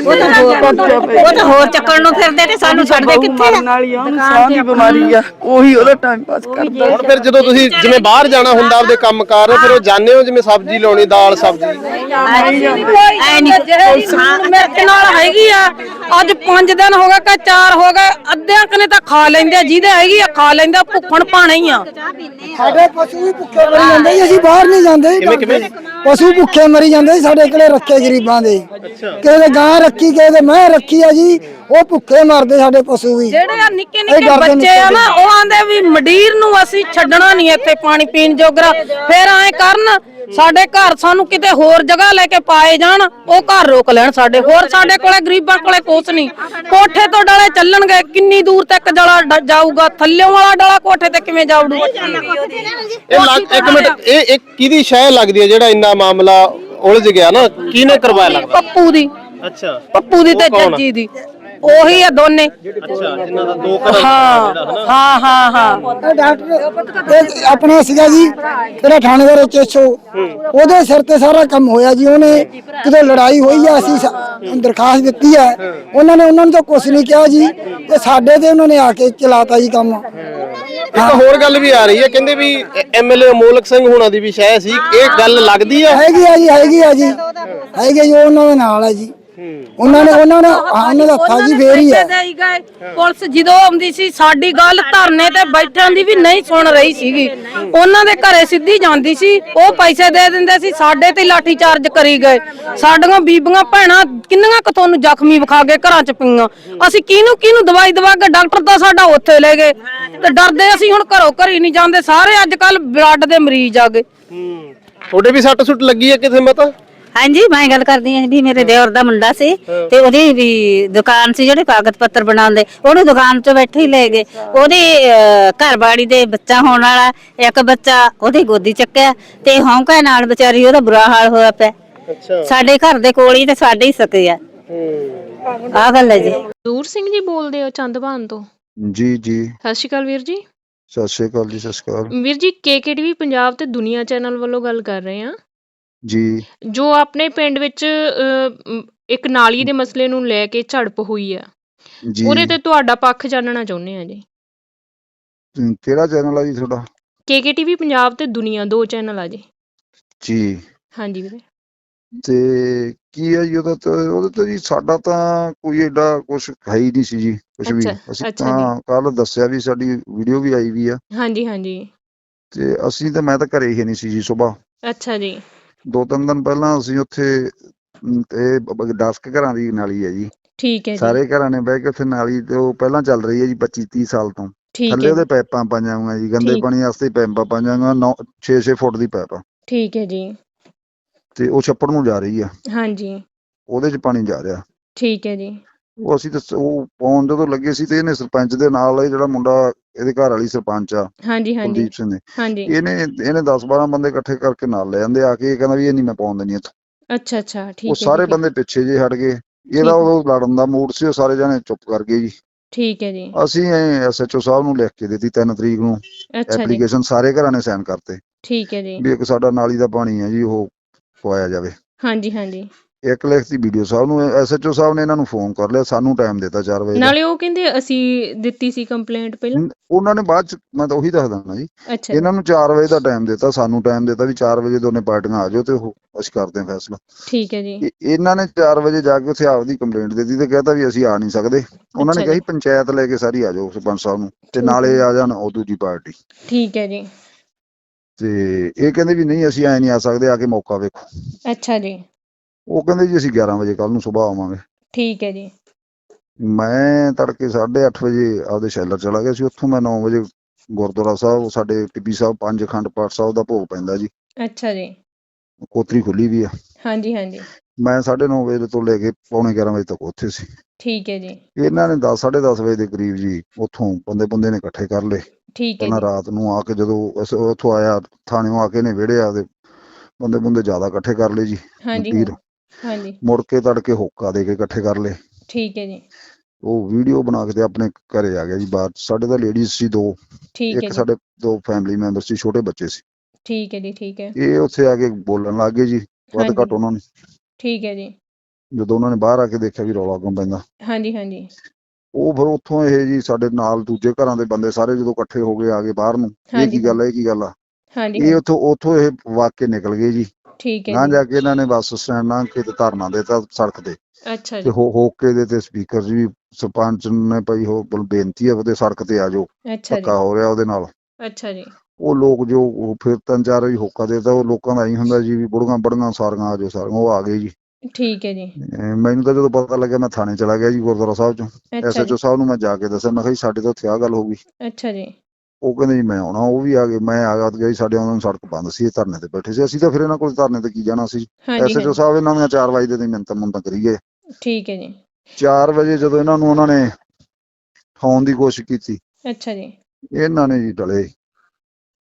Speaker 16: ਉਹ ਤਾਂ ਹੋਰ ਚੱਕਣ ਨੂੰ ਫਿਰਦੇ ਤੇ ਸਾਨੂੰ ਛੱਡਦੇ ਕਿੱਥੇ ਆ?
Speaker 15: ਵਾਲੀ ਆ ਉਹਨੂੰ ਸਾਹ ਦੀ ਬਿਮਾਰੀ ਆ। ਉਹੀ ਉਹਦਾ ਟਾਈਮ ਪਾਸ ਕਰਦਾ।
Speaker 3: ਹੁਣ ਫਿਰ ਜਦੋਂ ਤੁਸੀਂ ਜਿਵੇਂ ਬਾਹਰ ਜਾਣਾ ਹੁੰਦਾ ਆਪਦੇ ਕੰਮ ਕਾਰ ਫਿਰ ਉਹ ਜਾਂਦੇ ਹੋ ਜਿਵੇਂ ਸਬਜ਼ੀ ਲਾਉਣੀ ਦਾਲ ਸਬਜ਼ੀ?
Speaker 16: ਐ ਨਹੀਂ
Speaker 11: ਮਿਰਚ ਨਾਲ ਹੈਗੀ ਆ। ਅੱਜ 5 ਦਿਨ ਹੋ ਗਏ ਕਿ 4 ਹੋ ਗਏ ਅੱਧਿਆਂ ਕਨੇ ਤਾਂ ਖਾ ਲੈਂਦੇ ਆ, ਜਿਹਦੇ ਹੈਗੀ ਆ ਖਾ ਲੈਂਦੇ ਭੁੱਖਣ ਪਾਣਾ ਹੀ ਆ।
Speaker 8: ਸਾਡੇ ਪਸ਼ੂ ਵੀ ਭੁੱਖੇ ਮਰੀ ਜਾਂਦੇ ਜੀ, ਅਸੀਂ ਬਾਹਰ ਨਹੀਂ ਜਾਂਦੇ ਜੀ
Speaker 3: ਕਿਵੇਂ?
Speaker 8: ਪਸ਼ੂ ਭੁੱਖੇ ਮਰੀ ਜਾਂਦੇ ਸਾਡੇ ਕੋਲੇ ਰੱਖੇ ਗਰੀਬਾਂ ਦੇ। ਕਿਸੇ ਦੇ ਗਾਂ ਰੱਖੀ ਕਿਸੇ ਦੇ ਮੈਂ ਰੱਖੀ ਆ ਜੀ। ਉਹ ਭੁੱਖੇ ਮਰਦੇ ਸਾਡੇ ਪਸ਼ੂ ਵੀ।
Speaker 11: ਜਿਹੜੇ ਆ ਨਿੱਕੇ ਨਿੱਕੇ ਬੱਚੇ ਆ ਨਾ ਉਹ ਆਂਦੇ ਵੀ ਮੰਡੀਰ ਨੂੰ ਅਸੀਂ ਛੱਡਣਾ ਨਹੀਂ ਇੱਥੇ ਪਾਣੀ ਪੀਣ ਜੋਗਰਾ। ਫਿਰ ਐ ਕਰਨ ਸਾਡੇ ਘਰ ਸਾਨੂੰ ਕਿਤੇ ਹੋਰ ਜਗ੍ਹਾ ਲੈ ਕੇ ਪਾਏ ਜਾਣ ਉਹ ਘਰ ਰੋਕ ਲੈਣ ਸਾਡੇ। ਹੋਰ ਸਾਡੇ ਕੋਲੇ ਗਰੀਬਾਂ ਕੋਲੇ ਕੁਛ ਨਹੀਂ। ਕੋਠੇ ਤੋਂ ਡਲੇ ਚੱਲਣਗੇ ਕਿੰਨੀ ਦੂਰ ਤੱਕ ਡਲਾ ਜਾਊਗਾ? ਥੱਲਿਓਂ ਵਾਲਾ ਡਲਾ ਕੋਠੇ ਤੇ ਕਿਵੇਂ ਜਾਊਗਾ
Speaker 3: ਇਹ ਲੱਗ- ਇੱਕ ਮਿੰਟ ਇਹ ਇੱਕ ਕਿਹਦੀ ਸ਼ੈ ਲੱਗਦੀ ਹੈ ਜਿਹੜਾ ਇੰਨਾ ਮਾਮਲਾ ਉਲਝ ਗਿਆ ਨਾ? ਕਿਹਨੇ ਕਰਵਾਇਆ ਲੱਗਦਾ?
Speaker 11: ਪੱਪੂ ਦੀ।
Speaker 3: ਅੱਛਾ।
Speaker 11: ਪੱਪੂ ਦੀ ਤੇ
Speaker 3: ਉਹ ਕੌਣ ਆ?
Speaker 11: ਜੱਜੀ ਦੀ। ਉਹੀ ਆ ਦੋਨੇ।
Speaker 3: ਅੱਛਾ ਜਿਨ੍ਹਾਂ ਦਾ ਦੋ ਘਰ
Speaker 11: ਹਾਂ ਹਾਂ ਹਾਂ ਹਾਂ।
Speaker 8: ਇਹ ਡਾਕਟਰ ਇਹ ਆਪਣਾ ਸੀਗਾ ਜੀ ਜਿਹੜਾ ਥਾਣੇਦਾਰ ਚੇਚੋ ਉਹਦੇ ਸਿਰ ਤੇ ਸਾਰਾ ਕੰਮ ਹੋਇਆ ਜੀ ਉਹਨੇ ਕਿਤੇ ਲੜਾਈ ਹੋਈ ਆ ਅਸੀਂ ਸ- ਦਰਖਾਸਤ ਦਿੱਤੀ ਆ। ਉਹਨਾਂ ਨੇ ਉਹਨਾਂ ਨੂੰ ਤਾਂ ਕੁਝ ਨਹੀਂ ਕਿਹਾ ਜੀ ਤੇ ਸਾਡੇ ਤੇ ਉਹਨਾਂ ਨੇ ਆ ਕੇ ਚਲਾਤਾ ਜੀ ਕੰਮ।
Speaker 3: ਇੱਕ ਹੋਰ ਗੱਲ ਵੀ ਆ ਰਹੀ ਹੈ ਕਹਿੰਦੇ ਵੀ ਐਮਐਲਏ ਅਮੋਲਕ ਸਿੰਘ ਹੋਣਾ ਦੀ ਵੀ ਸ਼ੈ ਸੀ ਇਹ ਗੱਲ ਲੱਗਦੀ ਆ?
Speaker 8: ਹੈਗੀ ਆ ਜੀ ਹੈਗੀ ਆ ਜੀ। ਹੈਗੀ ਆ ਜੀ ਉਹ ਉਹਨਾਂ ਦੇ ਨਾਲ ਹੈ ਜੀ। ਉਹਨਾਂ ਨੇ ਉਹਨਾਂ ਨੇ ਉਹਨਾਂ ਦਾ ਹੱਥਾਂ ਫੇਰ ਹੀ
Speaker 11: ਪੁਲਿਸ ਜਦੋਂ ਆਉਂਦੀ ਸੀ ਸਾਡੀ ਗੱਲ ਧਰਨੇ ਤੇ ਬੈਠਿਆਂ ਦੀ ਵੀ ਨਹੀਂ ਸੁਣ ਰਹੀ ਸੀਗੀ। ਉਹਨਾਂ ਦੇ ਘਰੇ ਸਿੱਧੀ ਜਾਂਦੀ ਸੀ ਉਹ ਪੈਸੇ ਦੇ ਦਿੰਦੇ ਸੀ ਸਾਡੇ ਤੇ ਲਾਠੀ ਚਾਰਜ ਕਰੀ ਗਏ। ਸਾਡੀਆਂ ਬੀਬੀਆਂ ਭੈਣਾਂ ਕਿੰਨੀਆਂ ਕੁ ਤੁਹਾਨੂੰ ਜ਼ਖਮੀ ਵਿਖਾ ਕੇ ਘਰਾਂ ਚ ਪਈਆਂ? ਅਸੀਂ ਕਿਹਨੂੰ ਕਿਹਨੂੰ ਦਵਾਈ ਦਵਾ ਕੇ ਡਾਕਟਰ ਤਾਂ ਸਾਡਾ ਉੱਥੇ ਲੈ ਗਏ। ਤੇ ਡਰਦੇ ਅਸੀਂ ਹੁਣ ਘਰੋਂ ਘਰੀ ਨਹੀਂ ਜਾਂਦੇ। ਸਾਰੇ ਅੱਜ ਕੱਲ ਬਲੱਡ ਦੇ ਮਰੀਜ਼ ਆ ਗਏ।
Speaker 3: ਤੁਹਾਡੇ ਵੀ ਸੱਟ ਸੁੱਟ ਲੱਗੀ ਹੈ ਕਿਥੇ ਮਤਾ?
Speaker 16: ਹਾਂਜੀ ਮੈਂ ਗੱਲ ਕਰਦੀ ਹਾਂ ਵੀ ਮੇਰੇ ਦਿਓਰ ਦਾ ਮੁੰਡਾ ਸੀ ਤੇ ਉਹਦੀ ਵੀ ਦੁਕਾਨ ਸੀ ਜਿਹੜੇ ਕਾਗਜ਼ ਪੱਤਰ ਬਣਾਉਂਦੇ ਉਹਨੂੰ ਦੁਕਾਨ 'ਚ ਬੈਠੇ ਹੀ ਲੈ ਗਏ। ਉਹਦੇ ਘਰਵਾੜੀ ਦੇ ਬੱਚਾ ਹੋਣ ਵਾਲਾ ਇੱਕ ਬੱਚਾ ਉਹਦੀ ਗੋਦੀ ਚੱਕਿਆ ਤੇ ਹੌਂਕਾ ਨਾਲ ਵਿਚਾਰੀ ਉਹਦਾ ਬੁਰਾ ਹਾਲ ਹੋਇਆ ਪਿਆ।
Speaker 3: ਅੱਛਾ।
Speaker 16: ਸਾਡੇ ਘਰ ਦੇ ਕੋਲ ਹੀ ਤੇ ਸਾਡੇ ਹੀ ਸਕੇ ਆ। ਆ ਗੱਲ ਹੈ ਜੀ।
Speaker 17: ਦੂਰ ਸਿੰਘ ਜੀ ਬੋਲਦੇ ਹੋ ਚੰਦਭਾਨ ਤੋਂ?
Speaker 18: ਜੀ ਜੀ।
Speaker 17: ਸਤਿ ਸ਼੍ਰੀ ਅਕਾਲ ਵੀਰ ਜੀ।
Speaker 18: ਸਤਿ ਸ਼੍ਰੀ ਅਕਾਲ ਜੀ ਸਤਿ ਸ਼੍ਰੀ ਅਕਾਲ।
Speaker 17: ਵੀਰ ਜੀ ਕੇਕੇਟੀਵੀ ਪੰਜਾਬ ਤੇ ਦੁਨੀਆ ਚੈਨਲ ਵੱਲੋਂ ਗੱਲ ਕਰ ਰਹੇ ਹਾਂ
Speaker 18: ਜੀ।
Speaker 17: ਜੋ ਆਪਣੇ ਪਿੰਡ ਵਿੱਚ ਅ, ਮ, ਇੱਕ ਨਾਲੀ ਦੇ ਮਸਲੇ ਨੂੰ ਲੈ ਕੇ ਝੜਪ ਹੋਈ ਆ।
Speaker 18: ਜੀ।
Speaker 17: ਉਹਦੇ ਤੇ ਤੁਹਾਡਾ ਪੱਖ ਜਾਣਨਾ ਚਾਹੁੰਦੇ ਆ ਜੀ।
Speaker 18: ਕਿਹੜਾ ਚੈਨਲ ਆ ਜੀ ਤੁਹਾਡਾ?
Speaker 17: ਕੇਕੇਟੀਵੀ ਪੰਜਾਬ ਤੇ ਦੁਨੀਆ ਦੋ ਚੈਨਲ ਆ ਜੀ।
Speaker 18: ਜੀ।
Speaker 17: ਹਾਂਜੀ ਵੀਰੇ।
Speaker 18: ਤੇ ਕੀ ਹੈ ਜੀ ਉਹਦਾ ਤਾਂ ਉਹਦੇ ਤੇ ਜੀ ਸਾਡਾ ਤਾਂ ਕੋਈ ਐਡਾ ਕੁਝ ਹੈ ਹੀ ਨਹੀਂ ਸੀ ਜੀ ਕੁਝ ਵੀ।
Speaker 17: ਅੱਛਾ,
Speaker 18: ਅਸੀਂ
Speaker 17: ਅੱਛਾ ਜੀ।
Speaker 18: ਤਾਂ ਕੱਲ ਦੱਸਿਆ ਵੀ ਸਾਡੀ ਵੀਡੀਓ ਵੀ ਆਈ ਵੀ ਆ।
Speaker 17: ਹਾਂਜੀ ਹਾਂਜੀ।
Speaker 18: ਤੇ ਅਸੀਂ ਤਾਂ ਮੈਂ ਤਾਂ ਘਰੇ ਹੀ ਨਹੀਂ ਸੀ ਜੀ ਸਵੇਰ
Speaker 17: ਅੱਛਾ ਜੀ।
Speaker 18: ਦੋ ਤਿੰਨ ਦਿਨ ਪਹਿਲਾਂ ਅਸੀਂ ਉੱਥੇ ਇਹ 10 ਘਰਾਂ ਦੀ ਨਾਲੀ ਹੈ ਜੀ।
Speaker 17: ਠੀਕ ਹੈ ਜੀ।
Speaker 18: ਸਾਰੇ ਘਰਾਂ ਨੇ ਬਹਿ ਕੇ ਉੱਥੇ ਨਾਲੀ ਤੇ ਉਹ ਪਹਿਲਾਂ ਚੱਲ ਰਹੀ ਹੈ ਜੀ 25 30 ਸਾਲ ਤੋਂ।
Speaker 17: ਠੀਕ
Speaker 18: ਥੱਲੇ
Speaker 17: ਹੈ
Speaker 18: ਉਹਦੇ ਪਾਈਪਾਂ ਪਾਈਆਂ ਹੋਈਆਂ ਜੀ ਗੰਦੇ
Speaker 17: ਠੀਕ।
Speaker 18: ਪਾਣੀ ਵਾਸਤੇ ਪਾਈਪਾਂ ਪਾਈਆਂ ਹੋਈਆਂ 9 6 6 ਫੁੱਟ ਦੀ ਪਾਈਪ ਆ।
Speaker 17: ਠੀਕ ਹੈ ਜੀ।
Speaker 18: ਤੇ ਉਹ ਛੱਪੜ ਨੂੰ ਜਾ ਰਹੀ ਆ।
Speaker 17: ਹਾਂਜੀ।
Speaker 18: ਉਹਦੇ 'ਚ ਪਾਣੀ ਜਾ ਰਿਹਾ।
Speaker 17: ਠੀਕ ਹੈ ਜੀ।
Speaker 18: ਉਹ ਅਸੀਂ ਤਾਂ ਸ- ਉਹ ਪਾਉਣ ਜਦੋਂ ਲੱਗੇ ਸੀ ਤੇ ਇਹਨੇ ਸਰਪੰਚ ਦੇ ਨਾਲ ਇਹ ਜਿਹੜਾ ਮੁੰਡਾ ਇਹਦੇ ਘਰ ਵਾਲੀ ਸਰਪੰਚ ਆ
Speaker 17: ਹਾਂਜੀ ਹਾਂਜੀ।
Speaker 18: ਕੁਲਦੀਪ ਸਿੰਘ ਨੇ
Speaker 17: ਹਾਂਜੀ।
Speaker 18: ਇਹਨੇ ਇਹਨੇ 10 12 ਬੰਦੇ ਇਕੱਠੇ ਕਰਕੇ ਨਾਲ ਲੈ ਜਾਂਦੇ ਆ ਕੇ ਇਹ ਕਹਿੰਦਾ ਵੀ ਇਹ ਨਹੀਂ ਮੈਂ ਪਾਉਣ ਦੇਣੀ ਇੱਥੋਂ।
Speaker 17: ਅੱਛਾ ਅੱਛਾ ਠੀਕ
Speaker 18: ਉਹ
Speaker 17: ਹੈ
Speaker 18: ਸਾਰੇ
Speaker 17: ਠੀਕ ਹੈ।
Speaker 18: ਬੰਦੇ ਪਿੱਛੇ ਜੇ ਹਟ ਗਏ।
Speaker 17: ਠੀਕ
Speaker 18: ਇਹਦਾ
Speaker 17: ਹੈ।
Speaker 18: ਉਹ ਲੜਨ ਦਾ ਮੂਡ ਸੀ ਉਹ ਸਾਰੇ ਜਾਣੇ ਚੁੱਪ ਕਰ ਗਏ ਜੀ।
Speaker 17: ਠੀਕ ਹੈ ਜੀ।
Speaker 18: ਅਸੀਂ ਐਸਐਚਓ ਸਾਹਿਬ ਨੂੰ ਲਿਖ ਕੇ ਦਿੱਤੀ 3 ਤਰੀਕ ਨੂੰ
Speaker 17: ਅੱਛਾ ਜੀ।
Speaker 18: ਐਪਲੀਕੇਸ਼ਨ ਸਾਰੇ ਘਰਾਂ ਨੇ ਸਾਈਨ ਕਰਤੇ।
Speaker 17: ਠੀਕ ਹੈ ਜੀ।
Speaker 18: ਵੀ ਇੱਕ ਸਾਡਾ ਨਾਲੀ ਦਾ ਪਾਣੀ ਹੈ ਜੀ ਉਹ ਪਵਾਇਆ ਜਾਵੇ।
Speaker 17: ਹਾਂਜੀ ਹਾਂਜੀ।
Speaker 18: ਇੱਕ ਲਿਖਤੀ ਵੀਡੀਓ ਸਾਹਿਬ ਨੂੰ ਐਸਐਚਓ ਸਾਹਿਬ ਨੇ ਇਹਨਾਂ ਨੂੰ ਫੋਨ ਕਰ ਲਿਆ ਸਾਨੂੰ ਟਾਈਮ ਦਿੱਤਾ 4 ਵਜੇ ਦਾ।
Speaker 17: ਨਾਲੇ ਉਹ ਕਹਿੰਦੇ ਅਸੀਂ ਦਿੱਤੀ ਸੀ ਕੰਪਲੇਂਟ ਪਹਿਲਾਂ?
Speaker 18: ਉਹਨਾਂ ਨੇ ਬਾਅਦ ਚ ਮੈਂ ਤਾਂ ਉਹੀ ਦੱਸਦਾ ਨਾ ਜੀ।
Speaker 17: ਅੱਛਾ। ਜੀ
Speaker 18: ਇਹਨਾਂ ਨੂੰ 4 ਵਜੇ ਦਾ ਟਾਈਮ ਦਿੱਤਾ ਸਾਨੂੰ ਟਾਈਮ ਦਿੱਤਾ ਵੀ 4 ਵਜੇ ਦੋਨੇ ਪਾਰਟੀਆਂ ਆ ਜਾਓ ਤੇ ਉਹ ਅਸੀਂ ਕਰਦੇ ਹਾਂ ਫੈਸਲਾ।
Speaker 17: ਠੀਕ ਹੈ ਜੀ।
Speaker 18: ਇਹ- ਇਹਨਾਂ ਨੇ 4 ਵਜੇ ਜਾ ਕੇ ਉੱਥੇ ਆਪਦੀ ਕੰਪਲੇਂਟ ਦਿੱਤੀ ਤੇ ਕਹਿੰਦਾ ਵੀ ਅਸੀਂ ਆ ਨਹੀਂ ਸਕਦੇ। ਉਹਨਾਂ ਨੇ
Speaker 17: ਅੱਛਾ
Speaker 18: ਕਹੀ। ਪੰਚਾਇਤ ਲੈ ਕੇ ਸਾਰੀ ਆ ਜਾਓ ਸਰਪੰਚ ਸਾਹਿਬ ਨੂੰ ਤੇ ਨਾਲੇ। ਆ ਜਾਣ ਉਹ ਦੂਜੀ ਪਾਰਟੀ।
Speaker 17: ਠੀਕ ਹੈ ਜੀ।
Speaker 18: ਤੇ ਇਹ ਕਹਿੰਦੇ ਵੀ ਨਹੀਂ ਅਸੀਂ ਐ ਨਹੀਂ ਆ ਸਕਦੇ ਆ ਕੇ ਮੌਕਾ ਵੇਖੋ।
Speaker 17: ਅੱਛਾ ਜੀ।
Speaker 18: ਉਹ ਕਹਿੰਦੇ ਜੀ ਅਸੀਂ 11 ਵਜੇ ਕੱਲ ਨੂੰ ਸਵੇਰ ਆਵਾਂਗੇ।
Speaker 17: ਠੀਕ ਹੈ ਜੀ।
Speaker 18: ਮੈਂ ਤੜਕੇ 8:30 ਵਜੇ ਆਪਦੇ ਸ਼ੈਲਰ ਚਲਾ ਗਿਆ ਸੀ। ਉੱਥੋਂ ਮੈਂ 9 ਵਜੇ ਗੁਰਦੁਆਰਾ ਸਾਹਿਬ ਸਾਡੇ ਟਿੱਬੀ ਸਾਹਿਬ ਪੰਜ ਅਖੰਡ ਪਾਠ ਸਾਹਿਬ ਦਾ ਭੋਗ ਪੈਂਦਾ ਜੀ।
Speaker 17: ਅੱਛਾ ਜੀ।
Speaker 18: ਕੋਤਰੀ ਖੁੱਲੀ ਵੀ ਆ।
Speaker 17: ਹਾਂਜੀ ਹਾਂਜੀ।
Speaker 18: ਮੈਂ 9:30 ਵਜੇ ਤੋਂ ਲੈ ਕੇ ਪੌਣੇ 11 ਵਜੇ ਤੱਕ ਉੱਥੇ ਸੀ।
Speaker 17: ਠੀਕ ਹੈ ਜੀ।
Speaker 18: ਇਹਨਾਂ ਨੇ 10 10:30 ਵਜੇ ਦੇ ਕਰੀਬ ਜੀ ਉੱਥੋਂ ਬੰਦੇ ਬੰਦੇ ਨੇ ਇਕੱਠੇ ਕਰ ਲਏ।
Speaker 17: ਠੀਕ ਹੈ ਜੀ।
Speaker 18: ਰਾਤ ਨੂੰ ਆ ਕੇ ਜਦੋਂ ਅਸੀਂ ਉੱਥੋਂ ਆਇਆ ਥਾਣਿਓਂ ਆ ਕੇ ਨੇ ਵਿੜਿਆ ਤੇ ਬੰਦੇ ਬੰਦੇ ਜ਼ਿਆਦਾ ਇਕੱਠੇ ਕਰ ਲਏ ਜੀ।
Speaker 17: ਹਾਂਜੀ। ਹਾਂਜੀ।
Speaker 18: ਮੁੜ ਕੇ ਤੜਕੇ ਹੋਕਾ ਦੇ ਕੇ ਇਕੱਠੇ ਕਰ ਲਏ।
Speaker 17: ਠੀਕ ਹੈ ਜੀ।
Speaker 18: ਉਹ ਵੀਡੀਓ ਬਣਾ ਕੇ ਤੇ ਆਪਣੇ ਘਰੇ ਆ ਗਿਆ ਜੀ ਬਾਹਰ। ਸਾਡੇ ਤਾਂ ਲੇਡੀਜ਼ ਸੀ ਦੋ।
Speaker 17: ਠੀਕ ਹੈ
Speaker 18: ਇੱਕ
Speaker 17: ਜੀ।
Speaker 18: ਸਾਡੇ ਦੋ ਫੈਮਿਲੀ ਮੈਂਬਰ ਸੀ ਛੋਟੇ ਬੱਚੇ ਸੀ।
Speaker 17: ਠੀਕ ਹੈ ਜੀ ਠੀਕ ਹੈ।
Speaker 18: ਇਹ ਉੱਥੇ ਆ ਕੇ ਬੋਲਣ ਲੱਗ ਗਏ ਜੀ। ਵੱਧ
Speaker 17: ਹਾਂਜੀ।
Speaker 18: ਘੱਟ ਉਹਨਾਂ ਨੇ।
Speaker 17: ਠੀਕ ਹੈ ਜੀ।
Speaker 18: ਜਦੋਂ ਉਹਨਾਂ ਨੇ ਬਾਹਰ ਆ ਕੇ ਦੇਖਿਆ ਵੀ ਰੌਲਾ ਕਿਉਂ ਪੈਂਦਾ।
Speaker 17: ਹਾਂਜੀ ਹਾਂਜੀ।
Speaker 18: ਉਹ ਫਿਰ ਉੱਥੋਂ ਇਹ ਜੀ ਸਾਡੇ ਨਾਲ ਦੂਜੇ ਘਰਾਂ ਦੇ ਬੰਦੇ ਸਾਰੇ ਜਦੋਂ ਇਕੱਠੇ ਹੋ ਗਏ ਆ ਗਏ ਬਾਹਰ ਨੂੰ ਇਹ
Speaker 17: ਹਾਂਜੀ।
Speaker 18: ਕੀ ਗੱਲ ਹੈ ਇਹ ਕੀ ਗੱਲ ਆ।
Speaker 17: ਹਾਂਜੀ।
Speaker 18: ਇਹ ਉੱਥੋਂ ਉੱਥੋਂ ਇਹ ਵਾਕ ਕੇ ਨਿਕਲ ਗਏ ਜੀ।
Speaker 17: ਠੀਕ ਹੈ
Speaker 18: ਨਾ
Speaker 17: ਜੀ।
Speaker 18: ਜਾ ਕੇ ਇਹਨਾਂ ਨੇ ਬੱਸ ਸਟੈਂਡ ਨਾਲ ਕੇ ਤੇ ਧਰਨਾ ਦੇਤਾ ਸੜਕ ਤੇ।
Speaker 17: ਅੱਛਾ
Speaker 18: ਤੇ
Speaker 17: ਜੀ।
Speaker 18: ਹੋ ਹੋਕੇ ਦੇ ਤੇ ਸਪੀਕਰ ਜੀ ਸਰਪੰਚ ਨੇ ਭਾਈ ਹੋ ਬਲ- ਬੇਨਤੀ ਹੈ ਉਹਦੇ ਸੜਕ ਤੇ ਆ ਜਾਓ
Speaker 17: ਅੱਛਾ
Speaker 18: ਧੱਕਾ
Speaker 17: ਜੀ
Speaker 18: ਹੋ ਰਿਹਾ ਉਹਦੇ ਨਾਲ।
Speaker 17: ਅੱਛਾ ਜੀ।
Speaker 18: ਉਹ ਲੋਕ ਜੋ ਉਹ ਫਿਰ ਤਿੰਨ ਚਾਰ ਵਾਰੀ ਹੋਕਾ ਦੇਤਾ ਉਹ ਲੋਕਾਂ ਦਾ ਹੀ ਹੁੰਦਾ ਜੀ ਵੀ ਬੁੜੀਆਂ ਬੜੀਆਂ ਸਾਰੀਆਂ ਆ ਜਾਓ ਸਾਰੀਆਂ ਉਹ ਆ ਗਏ ਜੀ।
Speaker 17: ਠੀਕ ਹੈ ਜੀ।
Speaker 18: ਅਹ ਮੈਨੂੰ ਤਾਂ ਜਦੋਂ ਪਤਾ ਲੱਗਿਆ ਮੈਂ ਥਾਣੇ ਚਲਾ ਗਿਆ ਜੀ ਗੁਰਦੁਆਰਾ ਸਾਹਿਬ ਚੋਂ।
Speaker 17: ਅੱਛਾ
Speaker 18: ਐਸਐਚਓ ਸਾਹਿਬ ਨੂੰ ਮੈਂ ਜਾ ਕੇ ਦੱਸਿਆ ਮੈਂ ਕਿਹਾ ਜੀ ਸਾਡੇ ਤਾਂ ਉੱਥੇ ਆ ਗੱਲ ਹੋ ਗਈ।
Speaker 17: ਅੱਛਾ ਜੀ।
Speaker 18: ਉਹ ਕਹਿੰਦੇ ਜੀ ਮੈਂ ਆਉਣਾ ਉਹ ਵੀ ਆ ਗਏ ਮੈਂ ਆ ਗਿਆ ਜੀ ਸਾਡੇ ਉਹਨਾਂ ਨੂੰ ਸੜਕ ਬੰਦ ਸੀ ਇਹ ਧਰਨੇ ਤੇ ਬੈਠੇ ਸੀ। ਅਸੀਂ ਤਾਂ ਫਿਰ ਇਹਨਾਂ ਕੋਲ ਧਰਨੇ ਤੇ ਕੀ ਜਾਣਾ ਸੀ? ਐਸਐਚਓ। ਸਾਹਿਬ ਇਹਨਾਂ ਦੀਆਂ 4 ਵਜੇ ਦੇ ਮੁੰਤ ਕਰੀ ਗਏ
Speaker 17: ਠੀਕ ਹੈ ਜੀ।
Speaker 18: 4 ਵਜੇ ਜਦੋਂ ਇਹਨਾਂ ਨੂੰ ਉਹਨਾਂ ਨੇ ਠਾਉਣ ਦੀ ਕੋਸ਼ਿਸ਼ ਕੀਤੀ
Speaker 17: ਅੱਛਾ ਜੀ।
Speaker 18: ਇਹਨਾਂ ਨੇ ਜੀ ਡਲੇ।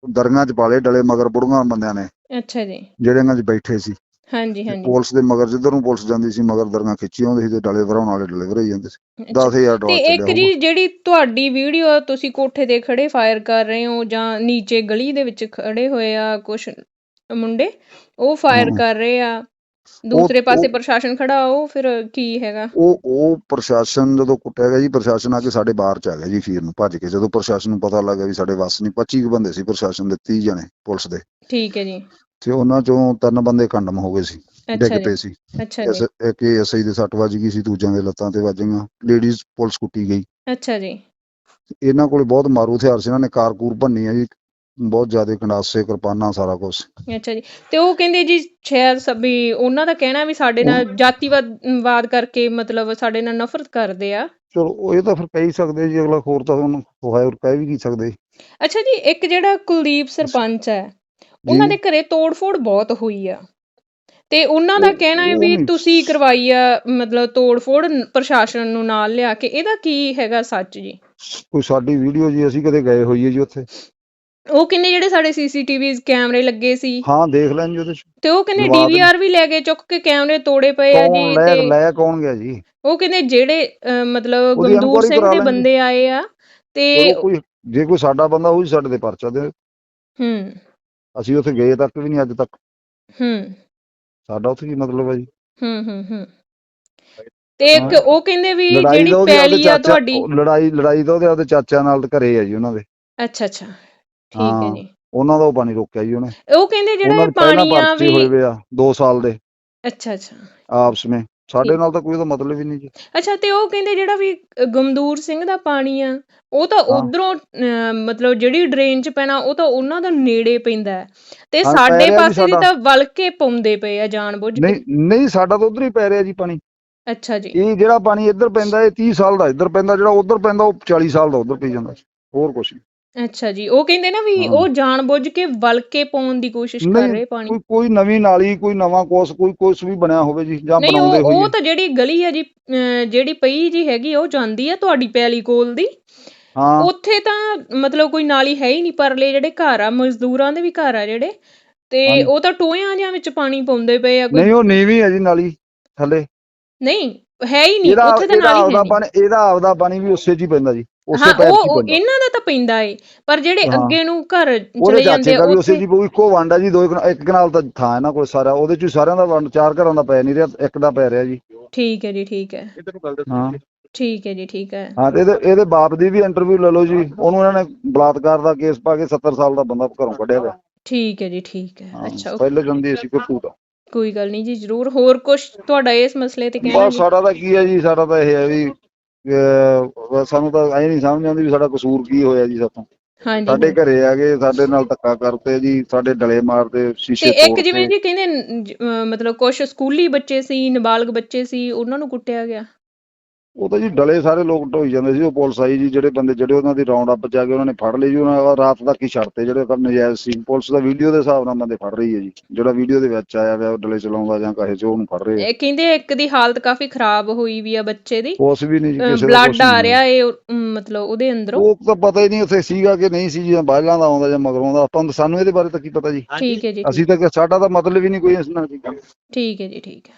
Speaker 18: ਦਰਗਾਹ ਚ ਪਾਲੇ ਡਲੇ ਮਗਰ ਬੁੜੀਆਂ ਬੰਦਿਆਂ ਨੇ
Speaker 17: ਅੱਛਾ ਜੀ।
Speaker 18: ਜਿਹੜੇ ਇਹਨਾਂ 'ਚ ਬੈਠੇ ਸੀ।
Speaker 17: ਹਾਂਜੀ ਹਾਂਜੀ।
Speaker 18: ਪੁਲਿਸ ਦੇ ਮਗਰ ਜਿੱਧਰ ਨੂੰ ਪੁਲਿਸ ਜਾਂਦੀ ਸੀ ਮਗਰ ਦਰਗਾਹ ਖਿੱਚੀ ਆਉਂਦੀ ਸੀ ਤੇ ਡਲੇ ਭਰਾਉਣ ਵਾਲੇ ਡਲੇ ਭਰਾਈ ਜਾਂਦੇ ਸੀ। 10000
Speaker 17: ਤੇ
Speaker 18: ਡਾਲਰ
Speaker 17: ਇੱਕ ਜੀ ਜਿਹੜੀ ਤੁਹਾਡੀ ਵੀਡੀਓ ਤੁਸੀਂ ਕੋਠੇ ਤੇ ਖੜੇ ਫਾਇਰ ਕਰ ਰਹੇ ਹੋ ਜਾਂ ਨੀਚੇ ਗਲੀ ਦੇ ਵਿੱਚ ਖੜੇ ਹੋਏ ਆ ਕੁਝ ਮੁੰਡੇ ਉਹ ਫਾਇਰ
Speaker 18: ਹਾਂ।
Speaker 17: ਕਰ ਰਹੇ ਆ। ਦੂਸਰੇ ਪਾਸੇ ਪ੍ਰਸ਼ਾਸਨ ਖੜਾ ਉਹ ਫਿਰ ਕੀ ਹੈਗਾ?
Speaker 18: ਉਹ ਉਹ ਪ੍ਰਸ਼ਾਸਨ ਜਦੋਂ ਕੁੱਟਿਆ ਗਿਆ ਜੀ ਪ੍ਰਸ਼ਾਸਨ ਆ ਕੇ ਸਾਡੇ ਬਾਹਰ ਚ ਆ ਗਿਆ ਜੀ ਫੀਰ ਨੂੰ ਭੱਜ ਕੇ। ਜਦੋਂ ਪ੍ਰਸ਼ਾਸਨ ਨੂੰ ਪਤਾ ਲੱਗਾ ਵੀ ਸਾਡੇ ਵੱਸ ਨਹੀਂ 25 ਕੁ ਬੰਦੇ ਸੀ ਪ੍ਰਸ਼ਾਸਨ ਦੇ 30 ਜਣੇ ਪੁਲਿਸ ਦੇ।
Speaker 17: ਠੀਕ ਹੈ ਜੀ।
Speaker 18: ਤੇ ਉਹਨਾਂ ਚੋਂ ਤਿੰਨ ਬੰਦੇ ਕੰਡਮ ਹੋ ਗਏ ਸੀ ਡਿੱਗ। ਪਏ ਸੀ।
Speaker 17: ਅੱਛਾ ਜੀ।
Speaker 18: ਇੱਕ ਐਸਆਈ ਦੇ ਸੱਟ ਵੱਜ ਗਈ ਸੀ ਦੂਜਿਆਂ ਦੇ ਲੱਤਾਂ ਤੇ ਵੱਜ ਗਈਆਂ ਲੇਡੀਜ਼ ਪੁਲਿਸ ਕੁੱਟੀ ਗਈ।
Speaker 17: ਅੱਛਾ ਜੀ।
Speaker 18: ਇਹਨਾਂ ਕੋਲੇ ਬਹੁਤ ਮਾਰੂ ਹਥਿਆਰ ਸੀ ਇਹਨਾਂ ਨੇ ਕਾਰਕੂਰ ਭੰਨੀ ਆ ਜੀ ਬਹੁਤ ਜ਼ਿਆਦਾ ਕੰਡਾਸੇ ਕਿਰਪਾਨਾਂ ਸਾਰਾ ਕੁਝ
Speaker 17: ਅੱਛਾ ਜੀ। ਤੇ ਉਹ ਕਹਿੰਦੇ ਜੀ ਸ਼ਾਇਦ ਸਭੀ ਉਹਨਾਂ ਦਾ ਕਹਿਣਾ ਵੀ ਸਾਡੇ ਨਾਲ ਜਾਤੀਵਾਦ ਵਾਦ ਕਰਕੇ ਮਤਲਬ ਸਾਡੇ ਨਾਲ ਨਫ਼ਰਤ ਕਰਦੇ ਆ।
Speaker 18: ਚਲੋ ਉਹ ਇਹ ਤਾਂ ਫਿਰ ਕਹਿ ਹੀ ਸਕਦੇ ਜੀ ਅਗਲਾ ਹੋਰ ਤਾਂ ਉਹਨੂੰ ਹੋਰ ਕਹਿ ਵੀ ਨਹੀਂ ਸਕਦੇ।
Speaker 17: ਅੱਛਾ ਜੀ ਇੱਕ ਜਿਹੜਾ ਕੁਲਦੀਪ ਸਰਪੰਚ ਹੈ ਉਹਨਾਂ ਦੇ ਘਰੇ ਤੋੜਫੋੜ ਬਹੁਤ ਹੋਈ ਆ। ਤੇ ਉਹਨਾਂ ਦਾ ਕਹਿਣਾ ਹੈ ਵੀ। ਤੁਸੀਂ ਕਰਵਾਈ ਆ ਮਤਲਬ ਤੋੜਫੋੜ ਪ੍ਰਸ਼ਾਸਨ ਨੂੰ ਨਾਲ ਲਿਆ ਕੇ ਇਹਦਾ ਕੀ ਹੈਗਾ ਸੱਚ ਜੀ?
Speaker 18: ਕੋਈ ਸਾਡੀ ਵੀਡੀਓ ਜੀ ਅਸੀਂ ਕਦੇ ਗਏ ਹੋਈਏ ਜੀ ਉੱਥੇ।
Speaker 17: ਉਹ ਕਹਿੰਦੇ ਜਿਹੜੇ ਸਾਡੇ ਸੀਸੀਟੀਵੀ ਕੈਮਰੇ ਲੱਗੇ ਸੀ।
Speaker 18: ਹਾਂ ਦੇਖ ਲੈਣ ਜੀ ਉਹਦੇ ਚ।
Speaker 17: ਤੇ ਉਹ ਕਹਿੰਦੇ। ਡੀਵੀਆਰ ਵੀ ਲੈ ਕੇ ਚੁੱਕ ਕੇ ਕੈਮਰੇ ਤੋੜੇ ਪਏ ਆ ਜੀ ਤੇ
Speaker 18: ਲੈ ਕੌਣ ਗਿਆ ਜੀ?
Speaker 17: ਉਹ ਕਹਿੰਦੇ ਜਿਹੜੇ ਮਤਲਬ
Speaker 18: inquiry
Speaker 17: ਸਿੰਘ ਦੇ ਬੰਦੇ ਆਏ ਆ ਤੇ
Speaker 18: ਜੇ ਕੋਈ ਸਾਡਾ ਬੰਦਾ ਉਹ ਜੀ ਸਾਡੇ ਤੇ ਪਰਚਾ ਦੇ
Speaker 17: ਹੂੰ।
Speaker 18: ਅਸੀਂ ਉੱਥੇ ਗਏ ਤੱਕ ਵੀ ਨਹੀਂ ਅੱਜ ਤੱਕ।
Speaker 17: ਹੂੰ।
Speaker 18: ਸਾਡਾ ਉੱਥੇ ਕੀ ਮਤਲਬ ਹੈ ਜੀ?
Speaker 17: ਹੂੰ ਹੂੰ ਹੂੰ। ਤੇ ਇੱਕ। ਉਹ ਕਹਿੰਦੇ ਵੀ
Speaker 18: ਲੜਾਈ
Speaker 17: ਜਿਹੜੀ ਪੈਲੀ ਆ
Speaker 18: ਚਾਚਾ-
Speaker 17: ਤੁਹਾਡੀ।
Speaker 18: ਲੜਾਈ ਲੜਾਈ ਤਾਂ ਉਹਦੇ ਆਪਦੇ ਚਾਚਿਆਂ ਨਾਲ ਘਰੇ ਆ ਜੀ ਉਹਨਾਂ ਦੇ।
Speaker 17: ਅੱਛਾ ਅੱਛਾ। ਠੀਕ ਹੈ
Speaker 18: ਹਾਂ,
Speaker 17: ਜੀ।
Speaker 18: ਉਹਨਾਂ ਦਾ ਉਹ ਪਾਣੀ ਰੋਕਿਆ ਜੀ ਉਹਨੇ।
Speaker 17: ਉਹ ਕਹਿੰਦੇ ਜਿਹੜਾ ਪਾਣੀ ਆ
Speaker 18: ਹੋਏ
Speaker 17: ਵੀ
Speaker 18: ਆ 2 ਸਾਲ ਦੇ।
Speaker 17: ਅੱਛਾ ਅੱਛਾ।
Speaker 18: ਆਪਸ ਵਿੱਚ। ਸਾਡੇ ਨਾਲ ਤਾਂ ਕੋਈ ਉਹਦਾ ਮਤਲਬ ਹੀ ਨਹੀਂ ਜੀ।
Speaker 17: ਅੱਛਾ ਤੇ ਉਹ ਕਹਿੰਦੇ ਜਿਹੜਾ ਵੀ ਅ, ਗਮਦੂਰ ਸਿੰਘ ਦਾ ਪਾਣੀ ਆ ਉਹ ਤਾਂ
Speaker 18: ਹਾਂ।
Speaker 17: ਉਧਰੋਂ ਮਤਲਬ ਜਿਹੜੀ ਡਰੇਨ ਚ ਪੈਣਾ ਉਹ ਤਾਂ ਉਹਨਾਂ ਦਾ ਨੇੜੇ ਪੈਂਦਾ ਹੈ। ਤੇ
Speaker 18: ਹਾਂ, ਪੈ
Speaker 17: ਸਾਡੇ
Speaker 18: ਰਿਹਾ ਜੀ
Speaker 17: ਪਾਸੇ ਦੀ
Speaker 18: ਸਾਡਾ।
Speaker 17: ਤਾਂ ਵਲ ਕੇ ਪਾਉਂਦੇ ਪਏ ਆ ਜਾਣਬੁੱਝ ਕੇ।
Speaker 18: ਨਹੀਂ ਨਹੀਂ ਸਾਡਾ ਤਾਂ ਉਧਰ ਹੀ ਪੈ ਰਿਹਾ ਜੀ ਪਾਣੀ।
Speaker 17: ਅੱਛਾ ਜੀ।
Speaker 18: ਇਹ ਜਿਹੜਾ ਪਾਣੀ ਇੱਧਰ ਪੈਂਦਾ ਇਹ 30 ਸਾਲ ਦਾ ਇੱਧਰ ਪੈਂਦਾ ਜਿਹੜਾ ਉਧਰ ਪੈਂਦਾ ਉਹ 40 ਸਾਲ ਦਾ ਉਧਰ ਪਈ ਜਾਂਦਾ। ਹੋਰ ਕੁਛ ਨਹੀਂ।
Speaker 17: ਅੱਛਾ ਜੀ ਉਹ ਕਹਿੰਦੇ ਨਾ ਵੀ
Speaker 18: ਹਾਂ।
Speaker 17: ਉਹ ਜਾਣਬੁੱਝ ਕੇ ਵਲ ਕੇ ਪਾਉਣ ਦੀ ਕੋਸ਼ਿਸ਼ ਕਰ
Speaker 18: ਨਹੀਂ,
Speaker 17: ਰਹੇ ਪਾਣੀ।
Speaker 18: ਕੋਈ ਕੋਈ ਨਵੀਂ ਨਾਲੀ ਕੋਈ ਨਵਾਂ ਕੋਸ ਕੋਈ ਕੁਛ ਵੀ ਬਣਿਆ ਹੋਵੇ ਜੀ ਜਾਂ
Speaker 17: ਨਹੀਂ
Speaker 18: ਬਣਾਉਂਦੇ
Speaker 17: ਉਹ ਉਹ
Speaker 18: ਹੋਈਏ।
Speaker 17: ਤਾਂ ਜਿਹੜੀ ਗਲੀ ਹੈ ਜੀ ਅ, ਜਿਹੜੀ ਪਈ ਜੀ ਹੈਗੀ ਉਹ ਜਾਂਦੀ ਆ ਤੁਹਾਡੀ ਪੈਲੀ ਕੋਲ ਦੀ।
Speaker 18: ਹਾਂ।
Speaker 17: ਉੱਥੇ ਤਾਂ ਮਤਲਬ ਕੋਈ ਨਾਲੀ ਹੈ ਹੀ ਨਹੀਂ ਪਰਲੇ ਜਿਹੜੇ ਘਰ ਆ ਮਜ਼ਦੂਰਾਂ ਦੇ ਵੀ ਘਰ ਆ ਜਿਹੜੇ ਤੇ
Speaker 18: ਹਾਂਜੀ।
Speaker 17: ਉਹ ਤਾਂ ਟੋਇਆਂ ਜਿਹਾਂ ਵਿੱਚ ਪਾਣੀ ਪਾਉਂਦੇ ਪਏ ਆ ਕੋਈ।
Speaker 18: ਨਹੀਂ ਉਹ ਨੀਵੀਂ ਹੈ ਜੀ ਨਾਲੀ ਥੱਲੇ।
Speaker 17: ਨਹੀਂ ਹੈ ਹੀ ਨਹੀਂ
Speaker 18: ਇਹਦਾ
Speaker 17: ਉੱਥੇ ਤਾਂ
Speaker 18: ਇਹਦਾ
Speaker 17: ਨਾਲੀ ਹੈ
Speaker 18: ਆਪਦਾ
Speaker 17: ਨਹੀਂ।
Speaker 18: ਪਾਣੀ ਇਹਦਾ ਆਪਦਾ ਪਾਣੀ ਵੀ ਉਸੇ 'ਚ ਹੀ ਪੈਂਦਾ ਜੀ। ਉਸੇ
Speaker 17: ਹਾਂ
Speaker 18: ਪੈਪ 'ਚ
Speaker 17: ਉਹ
Speaker 18: ਹੀ
Speaker 17: ਉਹ
Speaker 18: ਪੈਂਦਾ
Speaker 17: ਇਹਨਾਂ ਦਾ ਤਾਂ ਪੈਂਦਾ ਏ ਪਰ ਜਿਹੜੇ
Speaker 18: ਹਾਂ।
Speaker 17: ਅੱਗੇ ਨੂੰ ਘਰ
Speaker 18: ਉਹਦੇ
Speaker 17: ਚਲੇ ਜਾਂਦੇ
Speaker 18: ਚਾਚੇ
Speaker 17: ਆ
Speaker 18: ਦਾ ਵੀ ਉਸੇ
Speaker 17: ਉੱਥੇ
Speaker 18: ਜੀ ਉਹ ਇੱਕੋ ਵੰਡ ਆ ਜੀ ਦੋ ਕਨਾ- ਇੱਕ ਕਨਾਲ ਤਾਂ ਥਾਂ ਇਹਨਾਂ ਕੋਲ ਸਾਰਾ ਉਹਦੇ 'ਚ ਹੀ ਸਾਰਿਆਂ ਦਾ ਵੰਡ ਚਾਰ ਘਰਾਂ ਦਾ ਪੈ ਨਹੀਂ ਰਿਹਾ ਇੱਕ ਦਾ ਪੈ ਰਿਹਾ ਜੀ।
Speaker 17: ਠੀਕ ਹੈ ਜੀ ਠੀਕ ਹੈ।
Speaker 18: ਹਾਂ।
Speaker 17: ਠੀਕ ਹੈ ਜੀ ਠੀਕ ਹੈ।
Speaker 18: ਹਾਂ ਤੇ ਇਹਦੇ ਇਹਦੇ ਬਾਪ ਦੀ ਵੀ ਇੰਟਰਵਿਊ ਲੈ ਲਓ ਜੀ ਉਹਨੂੰ ਇਹਨਾਂ ਨੇ ਬਲਾਤਕਾਰ ਦਾ ਕੇਸ ਪਾ ਕੇ 70 ਸਾਲ ਦਾ ਬੰਦਾ ਘਰੋਂ ਕੱਢਿਆ ਹੋਇਆ
Speaker 17: ਠੀਕ ਹੈ ਜੀ ਠੀਕ ਹੈ। ਅੱਛਾ
Speaker 18: ਪਹਿਲੇ ਜੰਦੀ ਸੀ ਕੋਈ ਭੂਤ
Speaker 17: ਕੋਈ ਗੱਲ ਨਹੀਂ ਜੀ ਜ਼ਰੂਰ ਹੋਰ ਕੁਝ ਤੁਹਾਡਾ ਇਸ ਮਸਲੇ ਤੇ ਕਹਿਣਾ
Speaker 18: ਬਸ
Speaker 17: ਜੀ?
Speaker 18: ਸਾਡਾ ਤਾਂ ਕੀ ਹੈ ਜੀ ਸਾਡਾ ਤਾਂ ਇਹ ਹੈ ਵੀ ਸਾਨੂੰ ਤਾਂ ਐ ਨਹੀਂ ਸਮਝ ਆਉਂਦੀ ਵੀ ਸਾਡਾ ਕਸੂਰ ਕੀ ਹੋਇਆ ਜੀ ਸਾਤੋਂ
Speaker 17: ਹਾਂਜੀ।
Speaker 18: ਸਾਡੇ ਘਰੇ ਆ ਗਏ ਸਾਡੇ ਨਾਲ ਧੱਕਾ ਕਰਤੇ ਜੀ ਸਾਡੇ ਡਲੇ ਮਾਰਦੇ
Speaker 17: ਤੇ
Speaker 18: ਸ਼ੀਸ਼ੇ
Speaker 17: ਇੱਕ
Speaker 18: ਤੋੜਤੇ।
Speaker 17: ਜਿਵੇਂ ਜੀ ਕਹਿੰਦੇ ਮਤਲਬ ਕੁਝ ਸਕੂਲੀ ਬੱਚੇ ਸੀ ਨਾਬਾਲਗ ਬੱਚੇ ਸੀ ਉਹਨਾਂ ਨੂੰ ਕੁੱਟਿਆ ਗਿਆ?
Speaker 18: ਉਹ ਤਾਂ ਜੀ ਡਲੇ ਸਾਰੇ ਲੋਕ ਢੋਈ ਜਾਂਦੇ ਸੀ ਉਹ ਪੁਲਿਸ ਆਈ ਜੀ ਜਿਹੜੇ ਬੰਦੇ ਜਿਹੜੇ ਉਹਨਾਂ ਦੀ ਰਾਉਂਡ ਅਪ ਜਾ ਕੇ ਉਹਨਾਂ ਨੇ ਫੜ ਲਏ ਜੀ ਉਹਨਾਂ ਰਾਤ ਤੱਕ ਹੀ ਛੱਡਤੇ ਜਿਹੜੇ ਕੰਮ ਨਜਾਇਜ਼ ਸੀ ਪੁਲਿਸ ਦਾ ਵੀਡੀਓ ਦੇ ਹਿਸਾਬ ਨਾਲ ਬੰਦੇ ਫੜ ਰਹੀ ਹੈ ਜੀ ਜਿਹੜਾ ਵੀਡੀਓ ਦੇ ਵਿੱਚ ਆਇਆ ਹੋਇਆ ਉਹ ਡਲੇ ਚਲਾਉਂਦਾ ਜਾਂ ਕਹੇ ਚ ਉਹਨੂੰ ਫੜ ਰਹੇ
Speaker 17: ਇਹ ਕਹਿੰਦੇ ਇੱਕ ਦੀ ਹਾਲਤ ਕਾਫੀ ਖਰਾਬ ਹੋਈ ਵੀ ਆ ਬੱਚੇ ਦੀ।
Speaker 18: ਕੁਛ ਵੀ ਨਹੀਂ ਜੀ ਕਿਸੇ ਦਾ
Speaker 17: ਬਲੱਡ ਆ ਰਿਹਾ ਅਮ, ਮਤਲਬ ਉਹਦੇ ਅੰਦਰੋਂ।
Speaker 18: ਉਹ ਤਾਂ ਪਤਾ ਹੀ ਨਹੀਂ ਉੱਥੇ ਸੀਗਾ ਕਿ ਨਹੀਂ ਸੀ ਜਾਂ ਬਾਹਲਾਂ ਦਾ ਆਉਂਦਾ ਜਾਂ ਮਗਰੋਂ ਦਾ ਆਪਾਂ ਸਾਨੂੰ ਇਹਦੇ ਬਾਰੇ ਤਾਂ ਕੀ ਪਤਾ ਜੀ।
Speaker 17: ਠੀਕ ਹੈ ਜੀ।
Speaker 18: ਅਸੀਂ ਤਾਂ ਸਾਡਾ ਤਾਂ ਮਤਲਬ ਹੀ ਨਹੀਂ ਕੋਈ ਇਸ ਨਾਲ। ਜੀ
Speaker 17: ਠੀਕ ਹੈ ਜੀ ਠੀਕ ਹੈ।